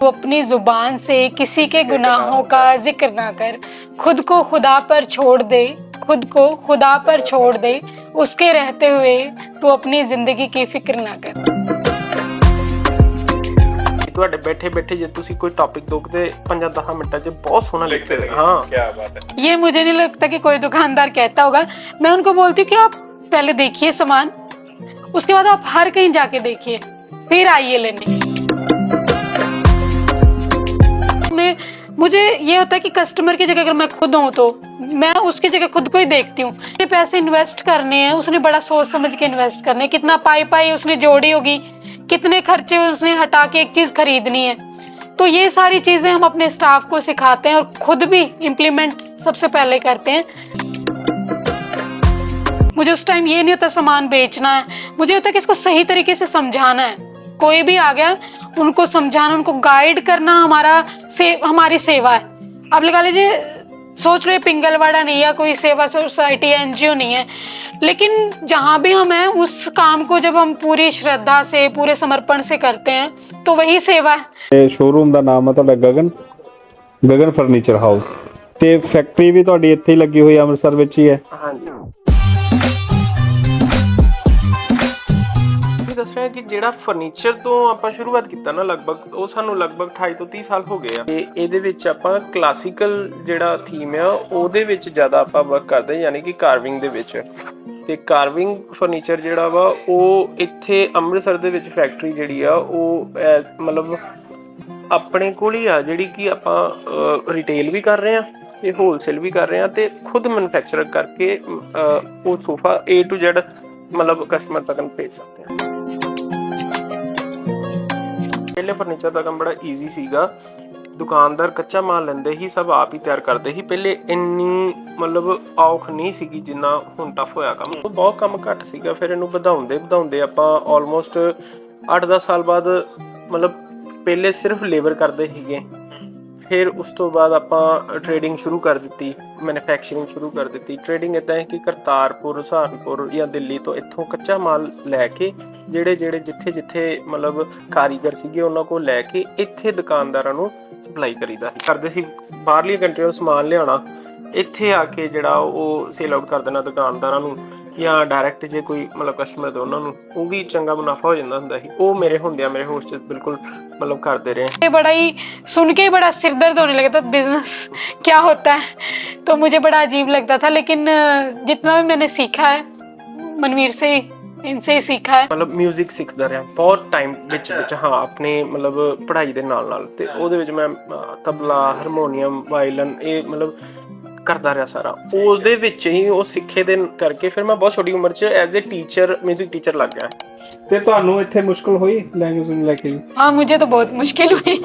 वो अपनी जुबान से किसी के गुनाहों का जिक्र ना कर खुद को खुदा पर छोड़ दे खुद को खुदा पर छोड़ दे उसके रहते हुए तू अपनी जिंदगी की फिक्र ना कर ਤੁਹਾਡੇ ਬੈਠੇ ਬੈਠੇ ਜੇ ਤੁਸੀਂ ਕੋਈ ਟੌਪਿਕ ਦੋਗੇ 5-10 ਮਿੰਟਾਂ 'ਚ ਬਹੁਤ ਸੋਹਣਾ ਲਿਖਦੇ ਹੋ ਹਾਂ क्या बात है ये मुझे नहीं लगता कि कोई दुकानदार कहता होगा मैं उनको बोलती हूँ कि आप पहले देखिए सामान उसके बाद आप हर कहीं जाके देखिए फिर आइए लेने मुझे ये होता है कि कस्टमर की जगह अगर मैं खुद हूँ तो मैं उसकी जगह खुद को ही देखती हूँ। ये पैसे इन्वेस्ट करने हैं, उसने बड़ा सोच समझ के इन्वेस्ट करने कितना पाई पाई उसने जोड़ी होगी, कितने खर्चे उसने हटा के एक चीज़ खरीदनी है। तो ये सारी चीज़ें हम अपने स्टाफ को सिखाते हैं और खुद भी इम्प्लीमेंट सबसे पहले करते हैं। मुझे उस टाइम ये नहीं होता सामान बेचना है। मुझे होता है कि इसको सही तरीके से समझाना है। कोई भी आ गया उनको समझाना उनको गाइड करना हमारा से हमारी सेवा है आप लगा लीजिए सोच रहे पिंगलवाड़ा नहीं है कोई सेवा सोसाइटी एनजीओ नहीं है लेकिन जहाँ भी हम हैं उस काम को जब हम पूरी श्रद्धा से पूरे समर्पण से करते हैं तो वही सेवा है ਤੇ ਸ਼ੋਰੂਮ ਦਾ ਨਾਮ ਹੈ ਤੁਹਾਡਾ ਗਗਨ ਗਗਨ ਫਰਨੀਚਰ ਹਾਊਸ ਤੇ ਫੈਕਟਰੀ ਵੀ ਤੁਹਾਡੀ ਇੱਥੇ ਹੀ ਲੱਗੀ ਹੋਈ ਹੈ ਅੰਮ੍ਰਿਤਸਰ ਵਿੱਚ ਹੀ ਹੈ ਹਾਂਜੀ ਦੱਸ ਰਿਹਾ ਕਿ ਜਿਹੜਾ ਫਰਨੀਚਰ ਤੋਂ ਆਪਾਂ ਸ਼ੁਰੂਆਤ ਕੀਤਾ ਨਾ ਲਗਭਗ, ਉਹ ਸਾਨੂੰ ਲਗਭਗ 28 ਤੋਂ 30 ਸਾਲ ਹੋ ਗਏ ਆ। ਤੇ ਇਹਦੇ ਵਿੱਚ ਆਪਾਂ ਕਲਾਸੀਕਲ ਜਿਹੜਾ ਥੀਮ ਆ, ਉਹਦੇ ਵਿੱਚ ਜ਼ਿਆਦਾ ਆਪਾਂ ਵਰਕ ਕਰਦੇ ਯਾਨੀ ਕਿ ਕਾਰਵਿੰਗ ਦੇ ਵਿੱਚ। ਤੇ ਕਾਰਵਿੰਗ ਫਰਨੀਚਰ ਜਿਹੜਾ ਵਾ, ਉਹ ਇੱਥੇ ਅੰਮ੍ਰਿਤਸਰ ਦੇ ਵਿੱਚ ਫੈਕਟਰੀ ਜਿਹੜੀ ਆ, ਉਹ ਮਤਲਬ ਆਪਣੇ ਕੋਲ ਹੀ ਆ, ਜਿਹੜੀ ਕਿ ਆਪਾਂ ਰਿਟੇਲ ਵੀ ਕਰ ਰਹੇ ਆ ਤੇ ਹੋਲਸੇਲ ਵੀ ਕਰ ਰਹੇ ਆ ਤੇ ਖੁਦ ਮੈਨੂਫੈਕਚਰ ਕਰਕੇ ਉਹ ਸੋਫਾ A to Z ਮਤਲਬ ਕਸਟਮਰ ਤੱਕ ਭੇਜ ਸਕਦੇ ਆ ਪਹਿਲੇ ਫਰਨੀਚਰ ਦਾ ਕੰਮ ਬੜਾ ਈਜ਼ੀ ਸੀਗਾ। ਦੁਕਾਨਦਾਰ ਕੱਚਾ ਮਾਲ ਲੈਂਦੇ ਹੀ ਸਭ ਆਪ ਹੀ ਤਿਆਰ ਕਰਦੇ ਸੀ। ਪਹਿਲੇ ਇੰਨੀ ਮਤਲਬ ਔਖ ਨਹੀਂ ਸੀਗੀ ਜਿੰਨਾ ਹੁਣ ਟਫ ਹੋਇਆ ਕੰਮ। ਉਹ ਬਹੁਤ ਕੰਮ ਘੱਟ ਸੀਗਾ, ਫਿਰ ਇਹਨੂੰ ਵਧਾਉਂਦੇ ਵਧਾਉਂਦੇ ਆਪਾਂ ਆਲਮੋਸਟ 8-10 ਸਾਲ ਬਾਅਦ ਮਤਲਬ ਪਹਿਲੇ ਸਿਰਫ ਲੇਬਰ ਕਰਦੇ ਸੀਗੇ। ਫਿਰ ਉਸ ਤੋਂ ਬਾਅਦ ਆਪਾਂ ਟ੍ਰੇਡਿੰਗ ਸ਼ੁਰੂ ਕਰ ਦਿੱਤੀ ਮੈਨੂਫੈਕਚਰਿੰਗ ਸ਼ੁਰੂ ਕਰ ਦਿੱਤੀ। ਟ੍ਰੇਡਿੰਗ ਇਦਾਂ ਹੈ ਕਿ ਕਰਤਾਰਪੁਰ ਸਹਾਰਨਪੁਰ ਜਾਂ ਦਿੱਲੀ ਤੋਂ ਇੱਥੋਂ ਕੱਚਾ ਮਾਲ ਲੈ ਕੇ ਜਿਹੜੇ ਜਿਹੜੇ ਜਿੱਥੇ ਜਿੱਥੇ ਮਤਲਬ ਕਾਰੀਗਰ ਸੀਗੇ ਉਹਨਾਂ ਕੋਲ ਲੈ ਕੇ ਇੱਥੇ ਦੁਕਾਨਦਾਰਾਂ ਨੂੰ ਸਪਲਾਈ ਕਰੀਦਾ। ਕਰਦੇ ਸੀ ਬਾਹਰਲੀ ਕੰਟਰੀਆਂ ਤੋਂ ਸਮਾਨ ਲਿਆਉਣਾ। ਇੱਥੇ ਆ ਕੇ ਜਿਹੜਾ ਉਹ ਸੇਲ ਆਊਟ ਕਰ ਦੇਣਾ ਦੁਕਾਨਦਾਰਾਂ ਨੂੰ। ਜਾਂ ਡਾਇਰੈਕਟ ਜੇ ਕੋਈ ਮਤਲਬ ਕਸਟਮਰ ਤੇ ਉਹਨਾਂ ਨੂੰ ਉਹ ਵੀ ਚੰਗਾ ਮੁਨਾਫਾ ਹੋ ਜਾਂਦਾ ਹੁੰਦਾ ਸੀ ਉਹ ਮੇਰੇ ਹੁੰਦਿਆਂ ਮੇਰੇ ਹੋਸਟ ਬਿਲਕੁਲ ਮਤਲਬ ਕਰਦੇ ਰਹੇ ये बड़ा ही सुन के ही बड़ा सिरदर्द होने लगा था बिजनेस क्या होता है तो मुझे बड़ा अजीब लगता था लेकिन अ, जितना भी मैंने सीखा है मनवीर से ही इनसे ही सीखा है ਮਤਲਬ 뮤직 ਸਿੱਖਦਾ ਰਿਹਾ ਬਹੁਤ ਟਾਈਮ ਵਿੱਚ ਵਿੱਚ ਹਾਂ ਆਪਣੇ ਮਤਲਬ ਪੜ੍ਹਾਈ ਦੇ ਨਾਲ ਨਾਲ ਤੇ ਉਹਦੇ ਵਿੱਚ ਮੈਂ ਅਹ, ਤਬਲਾ ਹਾਰਮੋਨੀਅਮ ਵਾਇਲਨ ਇਹ ਮਤਲਬ ਕਰਦਾ ਰਿਹਾ ਸਾਰਾ ਉਹਦੇ ਵਿੱਚ ਹੀ ਉਹ ਸਿੱਖੇ ਦੇ ਕਰਕੇ ਫਿਰ ਮੈਂ ਬਹੁਤ ਛੋਟੀ ਉਮਰ 'ਚ ਐਜ਼ ਅ ਟੀਚਰ 뮤직 ਟੀਚਰ ਲੱਗ ਗਿਆ ਤੇ ਤੁਹਾਨੂੰ ਇੱਥੇ ਮੁਸ਼ਕਲ ਹੋਈ ਲੈਂਗੁਏਜ ਨੂੰ ਲੈ ਕੇ हाँ मुझे तो बहुत मुश्किल हुई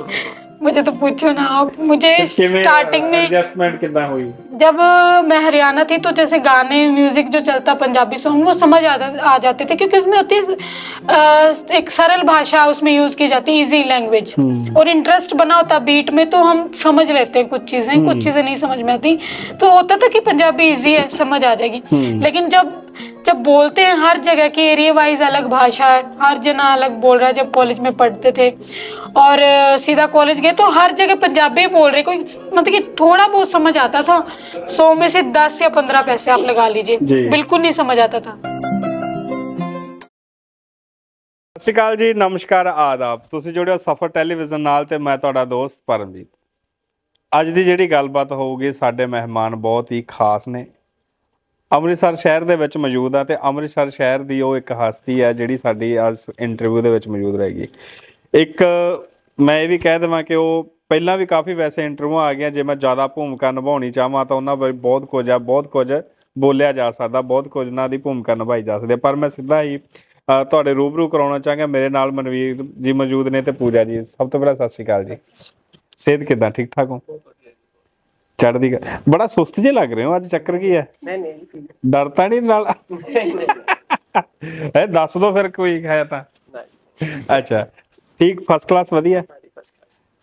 मुझे तो पूछो ना आप मुझे स्टार्टिंग में एडजस्टमेंट कितना हुई? जब मैं हरियाणा थी तो जैसे गाने म्यूज़िक जो चलता पंजाबी सॉन्ग वो समझ आ, आ जाते थे क्योंकि उसमें होती एक सरल भाषा उसमें यूज़ की जाती इजी लैंग्वेज हम्म। और इंटरेस्ट बना होता बीट में तो हम समझ लेते हैं कुछ चीज़ें कुछ हम्म। चीज़ें नहीं समझ में आती। तो होता था कि पंजाबी इजी है समझ आ जाएगी। हम्म। लेकिन जब जब बोलते हैं हर जगह की एरिया वाइज अलग भाषा है हर जना अलग बोल रहा है जब कॉलेज में पढ़ते थे और अ, सीधा कॉलेज गए तो हर जगह पंजाबी बोल रहे कोई मतलब कि थोड़ा बहुत समझ आता था सौ में से दस या पंद्रह पैसे आप लगा जी। लीजिए बिल्कुल नहीं समझ आता था ਸਤਿ ਸ਼੍ਰੀ ਅਕਾਲ ਜੀ ਨਮਸਕਾਰ ਆਦਾਬ ਤੁਸੀਂ ਜੁੜਿਓ ਸਫਰ ਟੈਲੀਵਿਜ਼ਨ ਨਾਲ ਤੇ ਮੈਂ ਤੁਹਾਡਾ ਦੋਸਤ ਪਰਮਜੀਤ ਅੱਜ ਦੀ ਜਿਹੜੀ ਗੱਲਬਾਤ ਹੋਊਗੀ ਸਾਡੇ ਮਹਿਮਾਨ ਬਹੁਤ ਹੀ ਖਾਸ ਨੇ ਅੰਮ੍ਰਿਤਸਰ ਸ਼ਹਿਰ ਦੇ ਵਿੱਚ ਮੌਜੂਦ ਆ ਤੇ ਅੰਮ੍ਰਿਤਸਰ ਸ਼ਹਿਰ ਦੀ ਉਹ ਇੱਕ ਹਸਤੀ ਹੈ ਜਿਹੜੀ ਸਾਡੀ ਅੱਜ ਇੰਟਰਵਿਊ ਦੇ ਵਿੱਚ ਮੌਜੂਦ ਰਹੇਗੀ ਇੱਕ ਮੈਂ ਇਹ ਵੀ ਕਹਿ ਦੇਵਾਂ ਕਿ ਉਹ ਪਹਿਲਾਂ ਵੀ ਕਾਫੀ ਵੈਸੇ ਇੰਟਰਵਿਊ ਆ ਗਈਆਂ, ਜੇ ਮੈਂ ਜ਼ਿਆਦਾ ਭੂਮਿਕਾ ਨਿਭਾਉਣੀ ਚਾਹਾਂ ਤਾਂ ਉਹਨਾਂ ਬਾਰੇ ਬਹੁਤ ਕੁਝ ਆ, ਬਹੁਤ ਕੁਝ ਬੋਲਿਆ ਜਾ ਸਕਦਾ, ਬਹੁਤ ਕੁਝ ਉਹਨਾਂ ਦੀ ਭੂਮਿਕਾ ਨਿਭਾਈ ਜਾ ਸਕਦੀ ਹੈ ਪਰ ਮੈਂ ਸਿੱਧਾ ਹੀ ਤੁਹਾਡੇ ਰੂਬਰੂ ਕਰਾਉਣਾ ਚਾਹਾਂਗਾ, ਮੇਰੇ ਨਾਲ ਮਨਵੀਰ ਜੀ ਮੌਜੂਦ ਨੇ ਤੇ ਪੂਜਾ ਜੀ, ਸਭ ਤੋਂ ਪਹਿਲਾਂ ਸਤਿ ਸ਼੍ਰੀ ਅਕਾਲ ਜੀ। ਸਿਹਤ ਕਿਦਾਂ ਠੀਕ ਠਾਕ ਹੋ? ਚੜ੍ਹਦੀ ਕਲਾ ਬੜਾ ਸੁਸਤ ਜੇ ਲੱਗ ਰਹੇ ਹੋ ਅੱਜ ਚੱਕਰ ਕੀ ਹੈ? ਨਹੀਂ ਨਹੀਂ ਡਰ ਤਾਂ ਨਹੀਂ ਨਾਲ? ਇਹ ਦੱਸ ਦੋ ਫਿਰ ਕੋਈ ਹੈ ਤਾਂ। ਅੱਛਾ ਠੀਕ ਫਸਟ ਕਲਾਸ ਵਧੀਆ?